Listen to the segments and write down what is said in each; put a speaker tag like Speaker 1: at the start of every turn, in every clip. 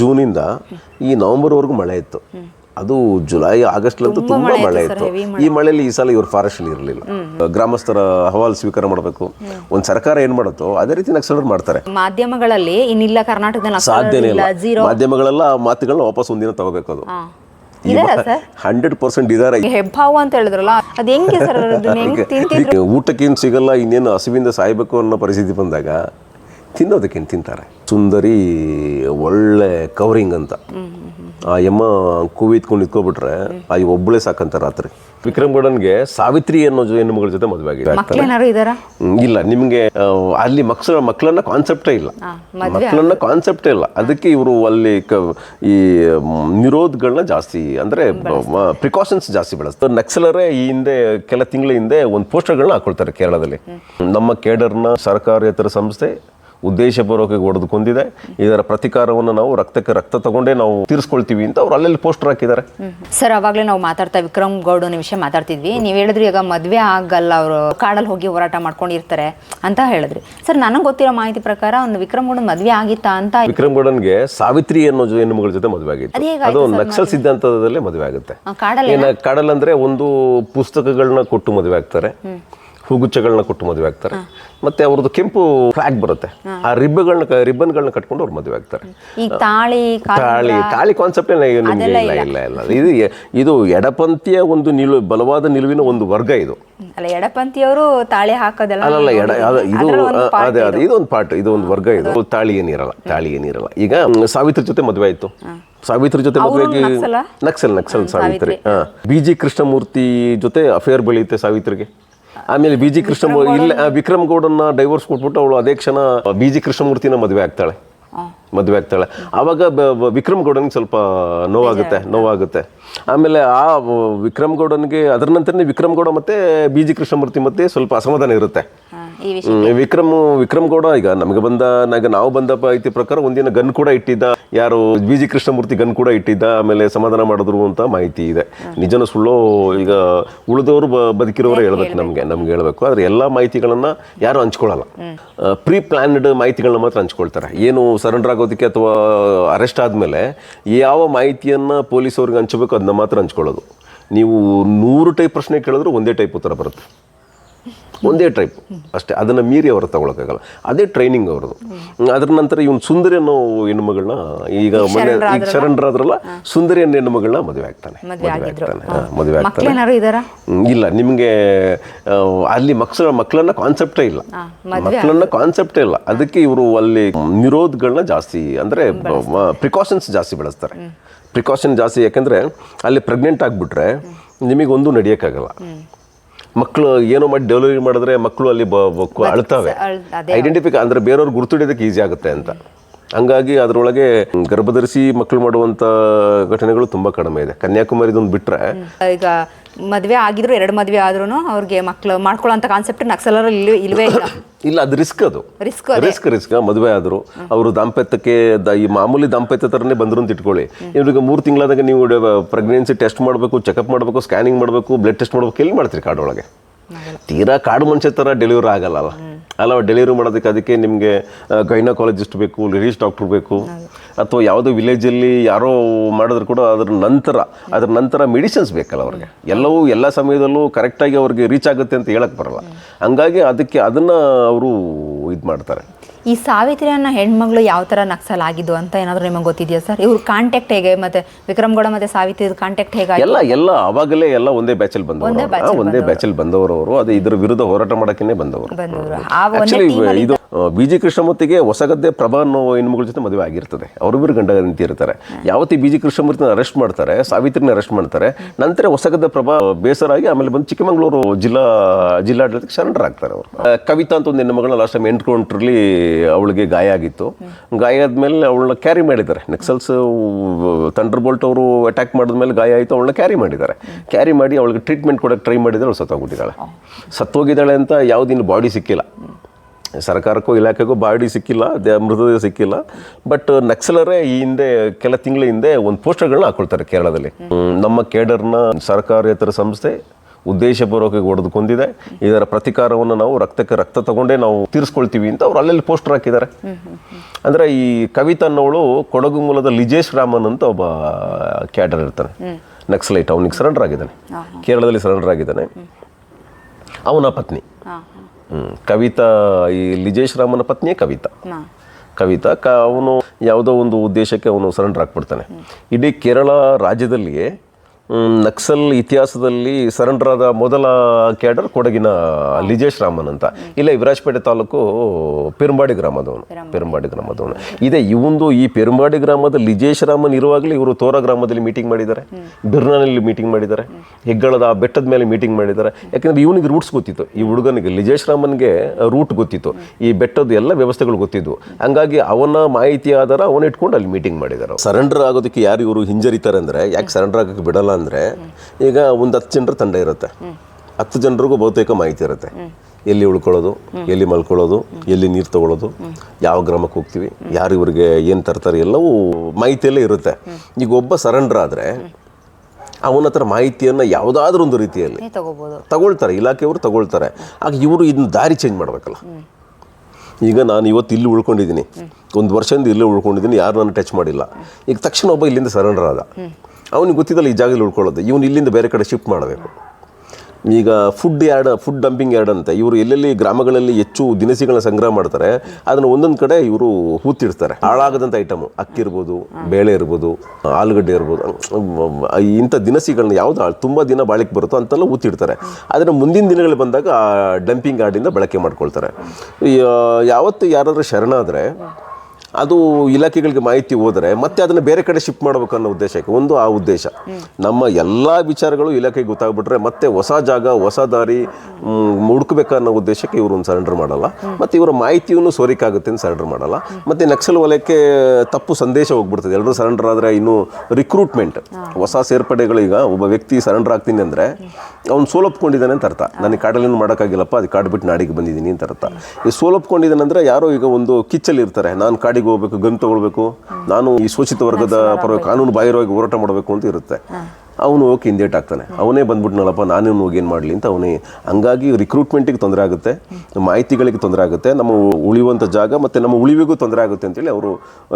Speaker 1: ಜೂನಿಂದ ಈ ನವಂಬರ್ವರೆಗೂ ಮಳೆ ಇತ್ತು. ಅದು ಜುಲೈ ಆಗಸ್ಟ್ ಅಂತೂ ತುಂಬಾ ಮಳೆ ಇತ್ತು ಈ ಮಳೆಯಲ್ಲಿ ಈ ಸಲ ಇವರು ಫಾರೆಸ್ಟ್ ಅಲ್ಲಿ ಇರಲಿಲ್ಲ. ಗ್ರಾಮಸ್ಥರ ಅಹವಾಲು ಸ್ವೀಕಾರ ಮಾಡಬೇಕು. ಒಂದು ಸರ್ಕಾರ ಏನ್ ಮಾಡುತ್ತೋ ಅದೇ ರೀತಿ ನಕ್ಸಲರ್ ಮಾಡ್ತಾರೆ.
Speaker 2: ಮಾಧ್ಯಮಗಳಲ್ಲಿ ಇನ್ನಿಲ್ಲ ಕರ್ನಾಟಕದ
Speaker 1: ಸಾಧ್ಯನೇ
Speaker 2: ಇಲ್ಲ.
Speaker 1: ಮಾಧ್ಯಮಗಳೆಲ್ಲ ಆ ಮಾತುಗಳನ್ನ ವಾಪಸ್ ಒಂದಿನ ತಗೋಬೇಕು ಅದು. ಹಂಡ್ರೆಡ್ ಪರ್ಸೆಂಟ್ ಇದಾರೆ
Speaker 2: ಹೆಬ್ಬಾವು ಅಂತ ಹೇಳಿದ್ರಲ್ಲ ಅದು ಹೆಂಗೆ ಸರ್
Speaker 1: ಊಟಕ್ಕೇನು ಸಿಗಲ್ಲ ಇನ್ನೇನು ಹಸಿವಿಂದ ಸಾಯ್ಬೇಕು ಅನ್ನೋ ಪರಿಸ್ಥಿತಿ ಬಂದಾಗ ತಿನ್ನೋದಕ್ಕೇನು ತಿಂತಾರೆ? ಸುಂದರಿ ಒಳ್ಳೆ ಕವರಿಂಗ್ ಅಂತ. ಆ ಯಮ್ಮ ಕೂವಿತ್ಕೊಂಡು ನಿಂತ್ಕೊಬಿಟ್ರೆ ಆ ಒಬ್ಬಳೇ ಸಾಕಂತ ರಾತ್ರಿ. ವಿಕ್ರಮ್ ಗೌಡನ್ಗೆ ಸಾವಿತ್ರಿ ಅನ್ನೋ ಜೊ- ಹೆಣ್ಣುಮಗಳ ಜೊತೆ ಮದುವೆ ಆಗಿದೆ. ಇಲ್ಲ ನಿಮಗೆ ಅಲ್ಲಿ ಮಕ್ಕಳ ಮಕ್ಕಳನ್ನ ಕಾನ್ಸೆಪ್ಟೇ ಇಲ್ಲ. ಮಕ್ಕಳನ್ನ ಕಾನ್ಸೆಪ್ಟೇ ಇಲ್ಲ. ಅದಕ್ಕೆ ಇವರು ಅಲ್ಲಿ ಈ ನಿರೋಧಗಳನ್ನ ಜಾಸ್ತಿ ಅಂದ್ರೆ ಪ್ರಿಕಾಷನ್ಸ್ ಜಾಸ್ತಿ ಬಳಸ್ತಾರೆ. ನಕ್ಸಲರೇ ಈ ಹಿಂದೆ ಕೆಲ ತಿಂಗಳ ಹಿಂದೆ ಒಂದು ಪೋಸ್ಟರ್ಗಳನ್ನ ಹಾಕೊಳ್ತಾರೆ ಕೇರಳದಲ್ಲಿ. ನಮ್ಮ ಕೇಡರ್ನ ಸರ್ಕಾರೇತರ ಸಂಸ್ಥೆ ಉದ್ದೇಶಪೂರ್ವಕವಾಗಿ ಹೊಡೆದು ಕೊಂದಿದೆ ಇದರ ಪ್ರತಿಕಾರವನ್ನು ನಾವು ರಕ್ತಕ್ಕೆ ರಕ್ತ ತಗೊಂಡೇ ನಾವು ತೀರಿಸ್ಕೊಳ್ತೀವಿ ಅಂತ ಅವ್ರು ಅಲ್ಲಲ್ಲಿ ಪೋಸ್ಟರ್ ಹಾಕಿದ್ದಾರೆ.
Speaker 2: ಸರ್ ಅವಾಗಲೇ ನಾವು ಮಾತಾಡ್ತಾ ವಿಕ್ರಮ್ ಗೌಡನ ವಿಷಯ ಮಾತಾಡ್ತಿದ್ವಿ. ನೀವು ಹೇಳಿದ್ರಿ ಈಗ ಮದುವೆ ಆಗಲ್ಲ ಅವರು ಕಾಡಲ್ಲಿ ಹೋಗಿ ಹೋರಾಟ ಮಾಡ್ಕೊಂಡಿರ್ತಾರೆ ಅಂತ ಹೇಳಿದ್ರಿ. ಸರ್ ನನಗೆ ಗೊತ್ತಿರೋ ಮಾಹಿತಿ ಪ್ರಕಾರ ಒಂದು ವಿಕ್ರಮ್ ಗೌಡನ್ ಮದುವೆ ಆಗಿತ್ತಾ ಅಂತ
Speaker 1: ವಿಕ್ರಮ್ ಗೌಡನ್ಗೆ ಸಾವಿತ್ರಿ ಅನ್ನೋ ಹೆಣ್ಣು ಮಗಳ ಜೊತೆ ಮದುವೆ ಆಗಿತ್ತು.
Speaker 2: ಅದ್
Speaker 1: ನಕ್ಸಲ್ ಸಿದ್ಧಾಂತದಲ್ಲೇ ಮದುವೆ ಆಗುತ್ತೆ. ಕಾಡಲ್ ಅಂದ್ರೆ ಒಂದು ಪುಸ್ತಕಗಳನ್ನ ಕೊಟ್ಟು ಮದುವೆ ಆಗ್ತಾರೆ. ಹೂಗುಚ್ಚಗಳನ್ನ ಕೊಟ್ಟು ಮದುವೆ ಆಗ್ತಾರೆ. ಮತ್ತೆ ಅವ್ರದ್ದು ಕೆಂಪು ಫ್ಲಾಗ್ ಬರುತ್ತೆ. ಆ ರಿಬ್ಬಗಳನ್ನ ರಿಬ್ಬನ್ಗಳನ್ನ ಕಟ್ಕೊಂಡು ಅವ್ರು ಮದುವೆ ಆಗ್ತಾರೆ.
Speaker 2: ಈಗ ತಾಳಿ
Speaker 1: ತಾಳಿ ತಾಳಿ ಕಾನ್ಸೆಪ್ಟ್ ನಿಮ್ಗೆ ಇಲ್ಲ ಇಲ್ಲ. ಇಲ್ಲ ಇದು ಇದು ಎಡಪಂಥೀಯ ಒಂದು ನಿಲು ಬಲವಾದ ನಿಲುವಿನ ಒಂದು ವರ್ಗ ಇದು.
Speaker 2: ಅಲ್ಲ ಎಡಪಂಥಿಯವರು ತಾಳಿ ಹಾಕೋದಲ್ಲ
Speaker 1: ಅಲ್ಲ ಎಡ ಇದು ಅದೇ ಅದೇ ಇದು. ಒಂದು ಪಾರ್ಟ್ ಇದು ಒಂದು ವರ್ಗ ಇದು. ತಾಳಿ ಏನಿರಲ್ಲ ತಾಳಿ ಏನಿರಲ್ಲ. ಈಗ ಸಾವಿತ್ರಿ ಜೊತೆ ಮದುವೆ ಆಯ್ತು. ಸಾವಿತ್ರಿ ಜೊತೆ ಮದುವೆಗೆ
Speaker 2: ನಕ್ಸಲ್?
Speaker 1: ನಕ್ಸಲ್ ಸಾವಿತ್ರಿ. ಹಾ. ಬಿ ಜಿ ಕೃಷ್ಣಮೂರ್ತಿ ಜೊತೆ ಅಫೇರ್ ಬೆಳೆಯುತ್ತೆ ಸಾವಿತ್ರಿಗೆ. ಆಮೇಲೆ ಬಿ ಜಿ ಕೃಷ್ಣಮೂರ್ತಿ ಇಲ್ಲ ವಿಕ್ರಮ್ ಗೌಡನ್ನ ಡೈವರ್ಸ್ ಕೊಟ್ಬಿಟ್ಟು ಅವಳು ಅದೇ ಕ್ಷಣ ಬಿ ಜಿ ಕೃಷ್ಣಮೂರ್ತಿನ ಮದುವೆ ಆಗ್ತಾಳೆ. ಮದುವೆ ಆಗ್ತಾಳೆ. ಅವಾಗ ವಿಕ್ರಮ್ ಗೌಡನ್ಗೆ ಸ್ವಲ್ಪ ನೋವಾಗುತ್ತೆ ನೋವಾಗುತ್ತೆ. ಆಮೇಲೆ ಆ ವಿಕ್ರಮ್ ಗೌಡನ್ಗೆ ಅದರ ನಂತರನೇ ವಿಕ್ರಮ್ ಗೌಡ ಮತ್ತೆ ಬಿ ಜಿ ಕೃಷ್ಣಮೂರ್ತಿ ಮತ್ತೆ ಸ್ವಲ್ಪ ಅಸಮಾಧಾನ ಇರುತ್ತೆ.
Speaker 2: ಈ ವಿಷಯ
Speaker 1: ಹ್ಮ್, ವಿಕ್ರಮ್ ವಿಕ್ರಮ್ ಗೌಡ ಈಗ ನಮಗೆ ಬಂದ ನಾಗ ನಾವು ಬಂದ ಮಾಹಿತಿ ಪ್ರಕಾರ ಒಂದಿನ ಗನ್ ಕೂಡ ಇಟ್ಟಿದ್ದ ಯಾರು ಬಿ ಜಿ ಕೃಷ್ಣಮೂರ್ತಿ ಗನ್ ಕೂಡ ಇಟ್ಟಿದ್ದ ಆಮೇಲೆ ಸಮಾಧಾನ ಮಾಡಿದ್ರು ಅಂತ ಮಾಹಿತಿ ಇದೆ. ನಿಜನ ಸುಳ್ಳೋ ಈಗ ಉಳಿದವರು ಬದುಕಿರೋರು ಹೇಳ್ಬೇಕು ನಮಗೆ ನಮ್ಗೆ ಹೇಳ್ಬೇಕು. ಆದ್ರೆ ಎಲ್ಲಾ ಮಾಹಿತಿಗಳನ್ನ ಯಾರು ಹಂಚ್ಕೊಳ್ಳಲ್ಲ ಪ್ರೀ ಪ್ಲಾನ್ಡ್ ಮಾಹಿತಿಗಳನ್ನ ಮಾತ್ರ ಹಂಚ್ಕೊಳ್ತಾರೆ. ಏನು ಸರೆಂಡರ್ ಆಗೋದಕ್ಕೆ ಅಥವಾ ಅರೆಸ್ಟ್ ಆದ್ಮೇಲೆ ಯಾವ ಮಾಹಿತಿಯನ್ನ ಪೊಲೀಸ್ ಅವ್ರಿಗೆ ಹಂಚಬೇಕು ಅದನ್ನ ಮಾತ್ರ ಹಂಚ್ಕೊಳ್ಳೋದು. ನೀವು ನೂರು ಟೈಪ್ ಪ್ರಶ್ನೆ ಕೇಳಿದ್ರು ಒಂದೇ ಟೈಪ್ ಉತ್ತರ ಬರುತ್ತೆ. ಒಂದೇ ಟೈಪ್ ಅಷ್ಟೇ ಅದನ್ನು ಮೀರಿ ಅವರು ತಗೊಳಕ್ಕಾಗಲ್ಲ. ಅದೇ ಟ್ರೈನಿಂಗ್ ಅವ್ರದ್ದು ಅದ್ರ ನಂತರ ಇವನು ಸುಂದರಿ ಅನ್ನೋ ಹೆಣ್ಣುಮಗಳನ್ನ ಈಗ ಮೊನ್ನೆ ಈಗ ಶರಣರಾದ್ರಲ್ಲ? ಸುಂದರಿ ಅನ್ನೋ ಹೆಣ್ಣುಮಗಳನ್ನ ಮದುವೆ ಆಗ್ತಾನೆ. ಮದುವೆ ಆಗ್ತಾನೆ. ಮದುವೆ ಆಗ್ತಾನೆ. ಇಲ್ಲ ನಿಮಗೆ ಅಲ್ಲಿ ಮಕ್ಕಳ ಮಕ್ಕಳನ್ನ ಕಾನ್ಸೆಪ್ಟೇ ಇಲ್ಲ. ಮಕ್ಕಳನ್ನ ಕಾನ್ಸೆಪ್ಟೇ ಇಲ್ಲ. ಅದಕ್ಕೆ ಇವರು ಅಲ್ಲಿ ನಿರೋಧಗಳನ್ನ ಜಾಸ್ತಿ ಅಂದರೆ ಪ್ರಿಕಾಷನ್ಸ್ ಜಾಸ್ತಿ ಬೆಳೆಸ್ತಾರೆ. ಪ್ರಿಕಾಷನ್ ಜಾಸ್ತಿ ಯಾಕಂದ್ರೆ ಅಲ್ಲಿ ಪ್ರೆಗ್ನೆಂಟ್ ಆಗಿಬಿಟ್ರೆ ನಿಮಗೊಂದು ನಡೆಯೋಕ್ಕಾಗಲ್ಲ. ಮಕ್ಕಳು ಏನೋ ಮಾಡಿ ಡೆಲಿವರಿ ಮಾಡಿದ್ರೆ ಮಕ್ಕಳು ಅಲ್ಲಿ ಅಳ್ತಾವೆ ಐಡೆಂಟಿಫೈ ಅಂದ್ರೆ ಬೇರೆಯವ್ರು ಗುರುತಿಡೋದಕ್ಕೆ ಈಸಿ ಆಗುತ್ತೆ ಅಂತ. ಹಂಗಾಗಿ ಅದರೊಳಗೆ ಗರ್ಭಧರಿಸಿ ಮಕ್ಕಳು ಮಾಡುವಂತ ಘಟನೆಗಳು ತುಂಬಾ ಕಡಿಮೆ ಇದೆ. ಕನ್ಯಾಕುಮಾರಿದೊಂದು ಬಿಟ್ಟರೆ
Speaker 2: ಈಗ ಮದುವೆ ಆಗಿದ್ರು ಎರಡು ಮದುವೆ ಆದ್ರೂ ಅವ್ರಿಗೆ ಮಕ್ಕಳು ಮಾಡ್ಕೊಳ್ಳೋಂಥ ಕಾನ್ಸೆಪ್ಟ್ ನಕ್ಸಲರಲ್ಲಿ ಇಲ್ವೇ ಇಲ್ವೇ ಇಲ್ಲ.
Speaker 1: ಇಲ್ಲ ಅದು ರಿಸ್ಕ್ ಅದು.
Speaker 2: ರಿಸ್ಕ್
Speaker 1: ರಿಸ್ಕ್ ರಿಸ್ಕ್ ಮದುವೆ ಆದ್ರು ಅವರು ದಾಂಪತ್ಯಕ್ಕೆ ದ- ಈ ಮಾಮೂಲಿ ದಾಂಪತ್ಯ ಥರನೇ ಬಂದ್ರು ಅಂತ ಇಟ್ಕೊಳ್ಳಿ. ಇವ್ರಿಗೆ ಮೂರು ತಿಂಗಳಾದಾಗ ನೀವು ಪ್ರೆಗ್ನೆನ್ಸಿ ಟೆಸ್ಟ್ ಮಾಡಬೇಕು ಚೆಕಪ್ ಮಾಡಬೇಕು ಸ್ಕ್ಯಾನಿಂಗ್ ಮಾಡಬೇಕು ಬ್ಲಡ್ ಟೆಸ್ಟ್ ಮಾಡಬೇಕು ಎಲ್ಲಿ ಮಾಡ್ತೀರಿ ಕಾಡೊಳಗೆ ತೀರಾ ಕಾಡು ಮನುಷ್ಯ ಥರ ಡೆಲಿವರಿ ಆಗಲ್ಲ ಅಲ್ಲ? ಅಲ್ಲ ಡೆಲಿವರಿ ಮಾಡೋದಕ್ಕೆ ಅದಕ್ಕೆ ನಿಮಗೆ ಗೈನಕಾಲಜಿಸ್ಟ್ ಬೇಕು ಲೇಡೀಸ್ ಡಾಕ್ಟರ್ ಬೇಕು. ಅಥವಾ ಯಾವುದೋ ವಿಲೇಜಲ್ಲಿ ಯಾರೋ ಮಾಡಿದ್ರು ಕೂಡ ಅದ್ರ ನಂತರ ಅದ್ರ ನಂತರ ಮೆಡಿಸಿನ್ಸ್ ಬೇಕಲ್ಲ ಅವ್ರಿಗೆ. ಎಲ್ಲವೂ ಎಲ್ಲ ಸಮಯದಲ್ಲೂ ಕರೆಕ್ಟಾಗಿ ಅವ್ರಿಗೆ ರೀಚ್ ಆಗುತ್ತೆ ಅಂತ ಹೇಳಕ್ಕೆ ಬರಲ್ಲ. ಹಂಗಾಗಿ ಅದಕ್ಕೆ ಅದನ್ನು ಅವರು ಇದು ಮಾಡ್ತಾರೆ.
Speaker 2: ಈ ಸಾವಿತ್ರಿ ಅನ್ನೋ ಹೆಣ್ಮಗಳು ಯಾವ ಥರ ನಕ್ಸಲ್ ಆಗಿದ್ದು ಅಂತ ಏನಾದರೂ ನಿಮಗೆ ಗೊತ್ತಿದೆಯಾ ಸರ್? ಇವ್ರ ಕಾಂಟ್ಯಾಕ್ಟ್ ಹೇಗೆ? ಮತ್ತೆ ವಿಕ್ರಮ್ ಗೌಡ ಮತ್ತೆ ಸಾವಿತ್ರಿ ಕಾಂಟ್ಯಾಕ್ಟ್ ಹೇಗೆ
Speaker 1: ಎಲ್ಲ ಎಲ್ಲ ಅವಾಗಲೇ ಎಲ್ಲ ಒಂದೇ ಬ್ಯಾಚಲ್ ಬಂದವರು ಒಂದೇ ಬ್ಯಾಚಲ್ ಬಂದವರು. ಅವರು. ಅದೇ ಇದ್ರ ವಿರುದ್ಧ ಹೋರಾಟ ಮಾಡೋಕ್ಕೆ ಬಂದವರು.
Speaker 2: ಬಂದವರು.
Speaker 1: ಇದು ಬಿ ಜಿ ಕೃಷ್ಣಮೂರ್ತಿಗೆ ಹೊಸಗದ್ದೆ ಪ್ರಭಾ ಅನ್ನೋ ಹೆಣ್ಮಗಳ ಜೊತೆ ಮದುವೆ ಆಗಿರ್ತದೆ. ಅವರಿಬ್ಬರು ಗಂಡ ನಿಂತಿರ್ತಾರೆ ಯಾವತ್ತಿ ಬಿ ಜಿ ಕೃಷ್ಣಮೂರ್ತಿನ ಅರೆಸ್ಟ್ ಮಾಡ್ತಾರೆ ಸಾವಿತ್ರಿನ ಅರೆಸ್ಟ್ ಮಾಡ್ತಾರೆ ನಂತರ ಹೊಸಗದ್ದೆ ಪ್ರಭಾ ಬೇಸರಾಗಿ ಆಮೇಲೆ ಬಂದು ಚಿಕ್ಕಮಗಳೂರು ಜಿಲ್ಲಾ ಜಿಲ್ಲಾಡಳಿತಕ್ಕೆ ಶರಣರಾಗ್ತಾರೆ ಅವರು. ಕವಿತಾ ಅಂತ ಒಂದು ಹೆಣ್ಣುಮಗಳನ್ನ ಲಾಸ್ಟ್ ಟೈಮ್ ಎನ್ಕೌಂಟ್ರಲ್ಲಿ ಅವಳಿಗೆ ಗಾಯ ಆಗಿತ್ತು. ಗಾಯ ಆದಮೇಲೆ ಅವಳನ್ನ ಕ್ಯಾರಿ ಮಾಡಿದ್ದಾರೆ. ನೆಕ್ಸಲ್ಸ್ ಥಂಡರ್ ಬೋಲ್ಟ್ ಅವರು ಅಟ್ಯಾಕ್ ಮಾಡಿದ್ಮೇಲೆ ಗಾಯ ಆಯಿತು, ಅವಳನ್ನ ಕ್ಯಾರಿ ಮಾಡಿದ್ದಾರೆ. ಕ್ಯಾರಿ ಮಾಡಿ ಅವಳಿಗೆ ಟ್ರೀಟ್ಮೆಂಟ್ ಕೊಡೋಕೆ ಟ್ರೈ ಮಾಡಿದರೆ ಅವಳು ಸತ್ತೋಗ್ಬಿಟ್ಟಿದ್ದಾಳೆ. ಸತ್ತೋಗಿದ್ದಾಳೆ ಅಂತ ಯಾವುದಿನ್ನು ಬಾಡಿ ಸಿಕ್ಕಿಲ್ಲ. ಸರ್ಕಾರಕ್ಕೂ ಇಲಾಖೆಗೂ ಬಾಡಿ ಸಿಕ್ಕಿಲ್ಲ ಮೃತದೇಹ ಸಿಕ್ಕಿಲ್ಲ. ಬಟ್ ನಕ್ಸಲರೇ ಈ ಹಿಂದೆ ಕೆಲ ತಿಂಗಳ ಹಿಂದೆ ಒಂದು ಪೋಸ್ಟರ್ಗಳನ್ನ ಹಾಕೊಳ್ತಾರೆ ಕೇರಳದಲ್ಲಿ. ನಮ್ಮ ಕೇಡರ್ನ ಸರ್ಕಾರೇತರ ಸಂಸ್ಥೆ ಉದ್ದೇಶಪೂರ್ವಕವಾಗಿ ಹೊಡೆದುಕೊಂಡಿದೆ. ಇದರ ಪ್ರತಿಕಾರವನ್ನು ನಾವು ರಕ್ತಕ್ಕೆ ರಕ್ತ ತಗೊಂಡೇ ನಾವು ತೀರಿಸ್ಕೊಳ್ತೀವಿ ಅಂತ ಅವ್ರು ಅಲ್ಲಲ್ಲಿ ಪೋಸ್ಟರ್ ಹಾಕಿದ್ದಾರೆ. ಅಂದರೆ ಈ ಕವಿತಾ ಅನ್ನೋಳು ಕೊಡಗು ಮೂಲದ ಲಿಜೇಶ್ ರಾಮನ್ ಅಂತ ಒಬ್ಬ ಕ್ಯಾಡರ್ ಇರ್ತಾನೆ. ನಕ್ಸಲೈಟ್ ಅವನಿಗೆ ಸರೆಂಡರ್ ಆಗಿದ್ದಾನೆ. ಕೇರಳದಲ್ಲಿ ಸರೆಂಡರ್ ಆಗಿದ್ದಾನೆ. ಅವನ ಪತ್ನಿ. ಕವಿತಾ ಈ ಲಿಜೇಶ್ ರಾಮನ ಪತ್ನಿಯೇ ಕವಿತಾ. ಕವಿತಾ ಕ ಅವನು ಯಾವುದೋ ಒಂದು ಉದ್ದೇಶಕ್ಕೆ ಅವನು ಸರೆಂಡರ್ ಹಾಕ್ಬಿಡ್ತಾನೆ ಇಡೀ ಕೇರಳ ರಾಜ್ಯದಲ್ಲಿಯೇ ನಕ್ಸಲ್ ಇತಿಹಾಸದಲ್ಲಿ ಸರೆಂಡರ್ ಆದ ಮೊದಲ ಕ್ಯಾಡರ್ ಕೊಡಗಿನ ಲಿಜೇಶ್ ರಾಮನ್ ಅಂತ. ಇಲ್ಲ ವಿರಾಜಪೇಟೆ ತಾಲೂಕು ಪೆರುಂಬಾಡಿ ಗ್ರಾಮದವನು ಪೆರುಂಬಾಡಿ. ಗ್ರಾಮದವನು. ಇದೆ ಇವಂದು ಈ ಪೆರುಂಬಾಡಿ ಗ್ರಾಮದ ಲಿಜೇಶ್ ರಾಮನ್ ಇರುವಾಗಲೇ ಇವರು ತೋರ ಗ್ರಾಮದಲ್ಲಿ ಮೀಟಿಂಗ್ ಮಾಡಿದ್ದಾರೆ. ಬಿರ್ನಾನಲ್ಲಿ ಮೀಟಿಂಗ್ ಮಾಡಿದ್ದಾರೆ. ಹೆಗ್ಗಳದ ಆ ಬೆಟ್ಟದ ಮೇಲೆ ಮೀಟಿಂಗ್ ಮಾಡಿದ್ದಾರೆ. ಯಾಕಂದ್ರೆ ಇವನಿಗೆ ರೂಟ್ಸ್ ಗೊತ್ತಿತ್ತು. ಈ ಹುಡುಗನಿಗೆ ಲಿಜೇಶ್ ರಾಮನ್ಗೆ ರೂಟ್ ಗೊತ್ತಿತ್ತು. ಈ ಬೆಟ್ಟದ ಎಲ್ಲ ವ್ಯವಸ್ಥೆಗಳು ಗೊತ್ತಿದ್ವು. ಹಂಗಾಗಿ ಅವನ ಮಾಹಿತಿ ಆಧಾರ ಅವನ ಇಟ್ಕೊಂಡು ಅಲ್ಲಿ ಮೀಟಿಂಗ್ ಮಾಡಿದ್ದಾರೆ. ಸರೆಂಡರ್ ಆಗೋದಕ್ಕೆ ಯಾರು ಇವರು ಹಿಂಜರಿತಾರೆ ಅಂದ್ರೆ ಯಾಕೆ ಸರೆಂಡರ್ ಆಗೋಕ್ಕೆ ಬಿಡಲ್ಲ ಅಂದ್ರೆ ಈಗ ಒಂದು ಹತ್ತು ಜನರ ತಂಡ ಇರುತ್ತೆ. ಹತ್ತು ಜನರಿಗೂ ಬಹುತೇಕ ಮಾಹಿತಿ ಇರುತ್ತೆ. ಎಲ್ಲಿ ಉಳ್ಕೊಳ್ಳೋದು ಎಲ್ಲಿ ಮಲ್ಕೊಳ್ಳೋದು ಎಲ್ಲಿ ನೀರು ತಗೊಳ್ಳೋದು ಯಾವ ಗ್ರಾಮಕ್ಕೆ ಹೋಗ್ತೀವಿ ಯಾರು ಇವ್ರಿಗೆ ಏನು ತರ್ತಾರೆ ಎಲ್ಲವೂ ಮಾಹಿತಿಯಲ್ಲೇ ಇರುತ್ತೆ. ಈಗ ಒಬ್ಬ ಸರೆಂಡರ್ ಆದರೆ ಅವನ ಹತ್ರ ಮಾಹಿತಿಯನ್ನು ಯಾವುದಾದ್ರೂ ಒಂದು ರೀತಿಯಲ್ಲಿ ತಗೊಳ್ತಾರೆ ಇಲಾಖೆಯವರು ತಗೊಳ್ತಾರೆ. ಆಗ ಇವರು ಇದನ್ನ ದಾರಿ ಚೇಂಜ್ ಮಾಡಬೇಕಲ್ಲ. ಈಗ ನಾನು ಇವತ್ತು ಇಲ್ಲಿ ಉಳ್ಕೊಂಡಿದ್ದೀನಿ. ಒಂದು ವರ್ಷದಿಂದ ಇಲ್ಲೇ ಉಳ್ಕೊಂಡಿದ್ದೀನಿ ಯಾರು ನಾನು ಟಚ್ ಮಾಡಿಲ್ಲ. ಈಗ ತಕ್ಷಣ ಒಬ್ಬ ಇಲ್ಲಿಂದ ಸರೆಂಡರ್ ಆದ ಅವನಿಗೆ ಗೊತ್ತಿದ್ದಲ್ಲ ಈ ಜಾಗದಲ್ಲಿ ಉಳ್ಕೊಳ್ಳೋದು. ಇವನು ಇಲ್ಲಿಂದ ಬೇರೆ ಕಡೆ ಶಿಫ್ಟ್ ಮಾಡಬೇಕು. ಈಗ food yard food dumping yard ಅಂತ, ಇವರು ಎಲ್ಲೆಲ್ಲಿ ಗ್ರಾಮಗಳಲ್ಲಿ ಹೆಚ್ಚು ದಿನಸಿಗಳನ್ನ ಸಂಗ್ರಹ ಮಾಡ್ತಾರೆ, ಅದನ್ನು ಒಂದೊಂದು ಕಡೆ ಇವರು ಹೂತಿಡ್ತಾರೆ. ಹಾಳಾಗದಂಥ ಐಟಮು ಅಕ್ಕಿ ಇರ್ಬೋದು, ಬೇಳೆ ಇರ್ಬೋದು, ಆಲೂಗಡ್ಡೆ ಇರ್ಬೋದು ಇಂಥ ದಿನಸಿಗಳನ್ನ ಯಾವುದು ತುಂಬ ದಿನ ಬಾಳಿಕೆ ಬರುತ್ತೋ ಅಂತೆಲ್ಲ ಹೂತಿಡ್ತಾರೆ. ಆದರೆ ಮುಂದಿನ ದಿನಗಳು ಬಂದಾಗ ಆ ಡಂಪಿಂಗ್ ಯಾರ್ಡಿಂದ ಬಳಕೆ ಮಾಡ್ಕೊಳ್ತಾರೆ. ಯಾವತ್ತು ಯಾರಾದರೂ ಶರಣಾದರೆ ಅದು ಇಲಾಖೆಗಳಿಗೆ ಮಾಹಿತಿ ಹೋದರೆ ಮತ್ತೆ ಅದನ್ನು ಬೇರೆ ಕಡೆ ಶಿಫ್ಟ್ ಮಾಡಬೇಕು ಅನ್ನೋ ಉದ್ದೇಶಕ್ಕೆ ಒಂದು ಆ ಉದ್ದೇಶ. ನಮ್ಮ ಎಲ್ಲ ವಿಚಾರಗಳು ಇಲಾಖೆಗೆ ಗೊತ್ತಾಗ್ಬಿಟ್ರೆ ಮತ್ತೆ ಹೊಸ ಜಾಗ, ಹೊಸ ದಾರಿ ಹುಡುಕಬೇಕು ಅನ್ನೋ ಉದ್ದೇಶಕ್ಕೆ ಇವರು ಒಂದು ಸರೆಂಡರ್ ಮಾಡಲ್ಲ. ಮತ್ತು ಇವರ ಮಾಹಿತಿಯನ್ನು ಸೋರಿಕಾಗುತ್ತೆ ಅಂತ ಸರೆಂಡರ್ ಮಾಡಲ್ಲ. ಮತ್ತು ನಕ್ಸಲ್ ವಲಯಕ್ಕೆ ತಪ್ಪು ಸಂದೇಶ ಹೋಗ್ಬಿಡ್ತದೆ. ಎಲ್ಲರೂ ಸರೆಂಡರ್ ಆದರೆ ಇನ್ನು ರಿಕ್ರೂಟ್ಮೆಂಟ್ ಹೊಸ ಸೇರ್ಪಡೆಗಳು ಈಗ ಒಬ್ಬ ವ್ಯಕ್ತಿ ಸರೆಂಡರ್ ಆಗ್ತೀನಿ ಅಂದರೆ ಅವ್ನು ಸೋಲೊಪ್ಕೊಂಡಿದ್ದಾನೆ ಅಂತ ಅರ್ಥ. ನನಗೆ ಕಾಡಲಿಂದ ಮಾಡೋಕ್ಕಾಗಿಲ್ಲಪ್ಪ, ಅದು ಕಾಡ್ಬಿಟ್ಟು ನಾಡಿಗೆ ಬಂದಿದ್ದೀನಿ ಅಂತ ಅರ್ಥ. ಈ ಸೋಲೊಪ್ಕೊಂಡಿದ್ದಾನೆ ಅಂದರೆ ಯಾರೋ ಈಗ ಒಂದು ಕಿಚ್ಚಲ್ಲಿ ಇರ್ತಾರೆ. ನಾನು ಕಾಡಿಗೆ ಹೋಗ್ಬೇಕು ಗನ್ ತಗೊಳ್ಬೇಕು. ನಾನು ಈ ಶೋಷಿತ ವರ್ಗದ ಪರವಾಗಿ ಕಾನೂನು ಬಾಹಿರವಾಗಿ ಹೋರಾಟ ಮಾಡಬೇಕು ಅಂತ ಇರುತ್ತೆ. ಅವನು ಹೋಗಿ ಹಿಂದೇಟ್ ಆಗ್ತಾನೆ. ಅವನೇ ಬಂದ್ಬಿಟ್ನಲ್ಲಪ್ಪ ನಾನೇನು ಹೋಗಿ ಏನು ಮಾಡಲಿ ಅಂತ ಅವನೇ ಹಂಗಾಗಿ ರಿಕ್ರೂಟ್ಮೆಂಟಿಗೆ ತೊಂದರೆ ಆಗುತ್ತೆ ಮಾಹಿತಿಗಳಿಗೆ ತೊಂದರೆ ಆಗುತ್ತೆ ನಮ್ಮ ಉಳಿಯುವಂಥ ಜಾಗ ಮತ್ತು ನಮ್ಮ ಉಳಿವಿಗೂ ತೊಂದರೆ ಆಗುತ್ತೆ ಅಂತೇಳಿ ಅವರು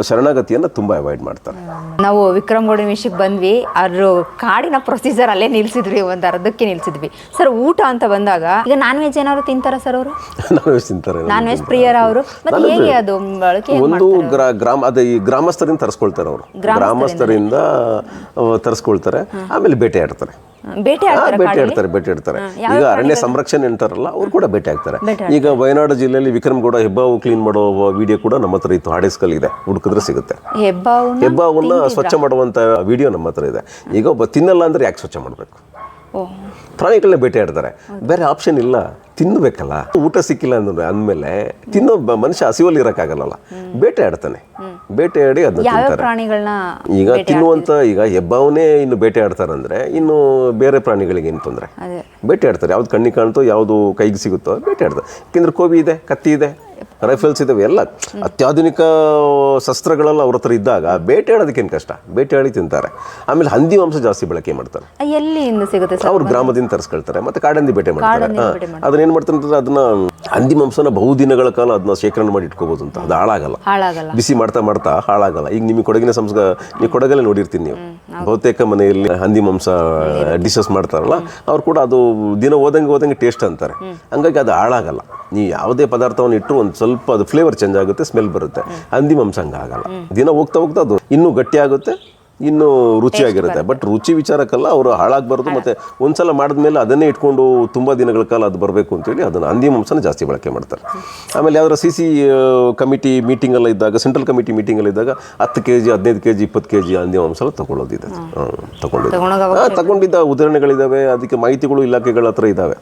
Speaker 1: ಶರಣಾಗತಿಯನ್ನು ತುಂಬ ಅವಾಯ್ಡ್ ಮಾಡ್ತಾರೆ.
Speaker 2: ನಾವು ವಿಕ್ರಮ್ ಗೌಡ ವಿಷಯಕ್ಕೆ ಬಂದ್ವಿ ಅವರು ಕಾಡಿನ ಪ್ರೊಸೀಜರ್ ಅಲ್ಲೇ ನಿಲ್ಸಿದ್ವಿ ಒಂದು ಅರ್ಧಕ್ಕೆ ನಿಲ್ಸಿದ್ವಿ. ಸರ್ ಊಟ ಅಂತ ಬಂದಾಗ ಈಗ ನಾನ್ ವೆಜ್ ಏನಾದ್ರು ತಿಂತಾರ ಸರ್ ಅವರು?
Speaker 1: ನಾನ್ ವೆಜ್ ತಿಂತಾರೆ
Speaker 2: ನಾನ್ ವೆಜ್ ಪ್ರಿಯರ್ ಅವರು. ಮತ್ತೆ ಹೇಗೆ ಅದು ಬಳಕೆ
Speaker 1: ಒಂದು ಗ್ರಾ ಗ್ರಾಮ ಅದೇ ಈ ಗ್ರಾಮಸ್ಥರಿಂದ ತರಿಸ್ಕೊಳ್ತಾರೆ ಅವರು. ಗ್ರಾಮಸ್ಥರಿಂದ. ತರಿಸ್ಕೊಳ್ತಾರೆ. ಆಮೇಲೆ ಬೇಟೆ ಆಡ್ತಾರೆ.
Speaker 2: ಬೇಟೆ
Speaker 1: ಆಡ್ತಾರೆ ಬೇಟೆ ಆಡ್ತಾರೆ ಈಗ ಅರಣ್ಯ ಸಂರಕ್ಷಣೆ ಅಂತಾರಲ್ಲ ಅವ್ರು ಕೂಡ ಬೇಟೆ ಆಗ್ತಾರೆ. ಈಗ ವಯನಾಡು ಜಿಲ್ಲೆಯಲ್ಲಿ ವಿಕ್ರಮಗೌಡ ಹೆಬ್ಬಾವು ಕ್ಲೀನ್ ಮಾಡೋ ವಿಡಿಯೋ ಕೂಡ ನಮ್ಮ ಹತ್ರ ಇತ್ತು. ಹಾಡೇಸ್ಕಲ್ ಇದೆ. ಹುಡುಕಿದ್ರೆ ಸಿಗುತ್ತೆ.
Speaker 2: ಹೆಬ್ಬಾವುನ
Speaker 1: ಹೆಬ್ಬಾವನ್ನ ಸ್ವಚ್ಛ ಮಾಡುವಂತ ವಿಡಿಯೋ ನಮ್ಮ ಹತ್ರ ಇದೆ. ಈಗ ಒಬ್ಬ ತಿನ್ನಲ್ಲ ಅಂದ್ರೆ ಯಾಕೆ ಸ್ವಚ್ಛ ಮಾಡಬೇಕು? ಪ್ರಾಣಿಗಳನ್ನ ಬೇಟೆ ಆಡ್ತಾರೆ. ಬೇರೆ ಆಪ್ಷನ್ ಇಲ್ಲ. ತಿನ್ನಬೇಕಲ್ಲ? ಊಟ ಸಿಕ್ಕಿಲ್ಲ ಅಂದ್ರೆ ಅಂದಮೇಲೆ ತಿನ್ನೋ ಮನುಷ್ಯ ಹಸಿವಲ್ಲಿ ಇರೋಕ್ಕಾಗಲ್ಲ ಬೇಟೆ ಆಡ್ತಾನೆ. ಬೇಟೆ ಆಡಿ ಅದನ್ನ ತಿಂತಾರೆ.
Speaker 2: ಪ್ರಾಣಿಗಳನ್ನ
Speaker 1: ಈಗ ತಿನ್ನುವಂತ ಈಗ ಹೆಬ್ಬಾವನೇ ಇನ್ನು ಬೇಟೆ ಆಡ್ತಾರಂದ್ರೆ ಇನ್ನು ಬೇರೆ ಪ್ರಾಣಿಗಳಿಗೆ ಏನು ತೊಂದರೆ? ಬೇಟೆ ಆಡ್ತಾರೆ. ಯಾವ್ದು ಕಣ್ಣಿಗೆ ಕಾಣ್ತೋ ಯಾವುದು ಕೈಗೆ ಸಿಗುತ್ತೋ ಬೇಟೆ ಆಡ್ತಾರೆ. ಯಾಕೆಂದ್ರೆ ಕೋವಿ ಇದೆ ಕತ್ತಿ ಇದೆ. ರೈಫಲ್ಸ್ ಇದಾವೆ ಎಲ್ಲ. ಅತ್ಯಾಧುನಿಕ ಶಸ್ತ್ರಗಳೆಲ್ಲ ಅವ್ರ ಹತ್ರ ಇದ್ದಾಗ ಬೇಟೆ ಆಡೋದಕ್ಕೇನು ಕಷ್ಟ? ಬೇಟೆ ಆಡಿ ತಿಂತಾರೆ. ಆಮೇಲೆ ಹಂದಿ ಮಾಂಸ ಜಾಸ್ತಿ ಬಳಕೆ ಮಾಡ್ತಾರೆ.
Speaker 2: ಎಲ್ಲಿಂದ ಸಿಗುತ್ತೆ
Speaker 1: ಅವ್ರು ಗ್ರಾಮದಿಂದ ತರಿಸ್ಕೊಳ್ತಾರೆ ಮತ್ತೆ ಕಾಡಂದಿ ಬೇಟೆ ಮಾಡ್ತಾರೆ. ಅದನ್ನ ಏನ್ ಮಾಡ್ತಾರೆ ಅಂತಂದ್ರೆ ಅದನ್ನ ಹಂದಿ ಮಾಂಸನ ಬಹುದಿನಗಳ ಕಾಲ ಅದನ್ನ ಶೇಖರಣೆ ಮಾಡಿ ಇಟ್ಕೋಬಹುದು ಅಂತ. ಅದು ಹಾಳಾಗಲ್ಲ. ಬಿಸಿ ಮಾಡ್ತಾ ಮಾಡ್ತಾ ಹಾಳಾಗಲ್ಲ. ಈಗ ನಿಮಗೆ ಕೊಡಗಿನ ಸಂಸ್ಕ ನೀವು ಕೊಡಗಲ್ಲೇ ನೋಡಿರ್ತೀನಿ ನೀವು. ಬಹುತೇಕ ಮನೆಯಲ್ಲಿ ಹಂದಿ ಮಾಂಸ ಡಿಶಸ್ ಮಾಡ್ತಾರಲ್ಲ ಅವ್ರು ಕೂಡ ಅದು ದಿನ ಹೋದಂಗೆ ಹೋದಂಗೆ ಟೇಸ್ಟ್ ಅಂತಾರೆ. ಹಂಗಾಗಿ ಅದು ಹಾಳಾಗಲ್ಲ. ನೀವು ಯಾವುದೇ ಪದಾರ್ಥವನ್ನು ಇಟ್ಟರು ಒಂದು ಸ್ವಲ್ಪ ಅದು ಫ್ಲೇವರ್ ಚೇಂಜ್ ಆಗುತ್ತೆ ಸ್ಮೆಲ್ ಬರುತ್ತೆ. ಹಂದಿ ಮಾಂಸ ಹಂಗೆ ಆಗಲ್ಲ. ದಿನ ಹೋಗ್ತಾ ಹೋಗ್ತಾ ಅದು ಇನ್ನೂ ಗಟ್ಟಿ ಆಗುತ್ತೆ ಇನ್ನೂ ರುಚಿಯಾಗಿರುತ್ತೆ. ಬಟ್ ರುಚಿ ವಿಚಾರಕ್ಕಲ್ಲ ಅವರು ಹಾಳಾಗಬಾರ್ದು ಮತ್ತೆ ಒಂದ್ಸಲ ಮಾಡಿದ್ಮೇಲೆ ಅದನ್ನೇ ಇಟ್ಕೊಂಡು ತುಂಬ ದಿನಗಳ ಕಾಲ ಅದು ಬರಬೇಕು ಅಂತೇಳಿ ಅದನ್ನು ಹಂದಿ ಮಾಂಸನ ಜಾಸ್ತಿ ಬಳಕೆ ಮಾಡ್ತಾರೆ. ಆಮೇಲೆ ಯಾವ್ದಾರ ಸಿ ಸಿ ಕಮಿಟಿ ಮೀಟಿಂಗ್ ಎಲ್ಲ ಇದ್ದಾಗ ಸೆಂಟ್ರಲ್ ಕಮಿಟಿ ಮೀಟಿಂಗ್ ಎಲ್ಲ ಇದ್ದಾಗ ಹತ್ತು ಕೆ ಜಿ ಹದಿನೈದು ಕೆ ಜಿ ಇಪ್ಪತ್ತು ಕೆ ಜಿ ಹಂದಿ ಮಾಂಸ ತಗೊಳ್ಳೋದಿದೆ. ತಗೊಂಡಿದ್ದ. ಉದಾಹರಣೆಗಳಿದ್ದಾವೆ ಅದಕ್ಕೆ ಮಾಹಿತಿಗಳು ಇಲಾಖೆಗಳ ಹತ್ರ ಇದ್ದಾವೆ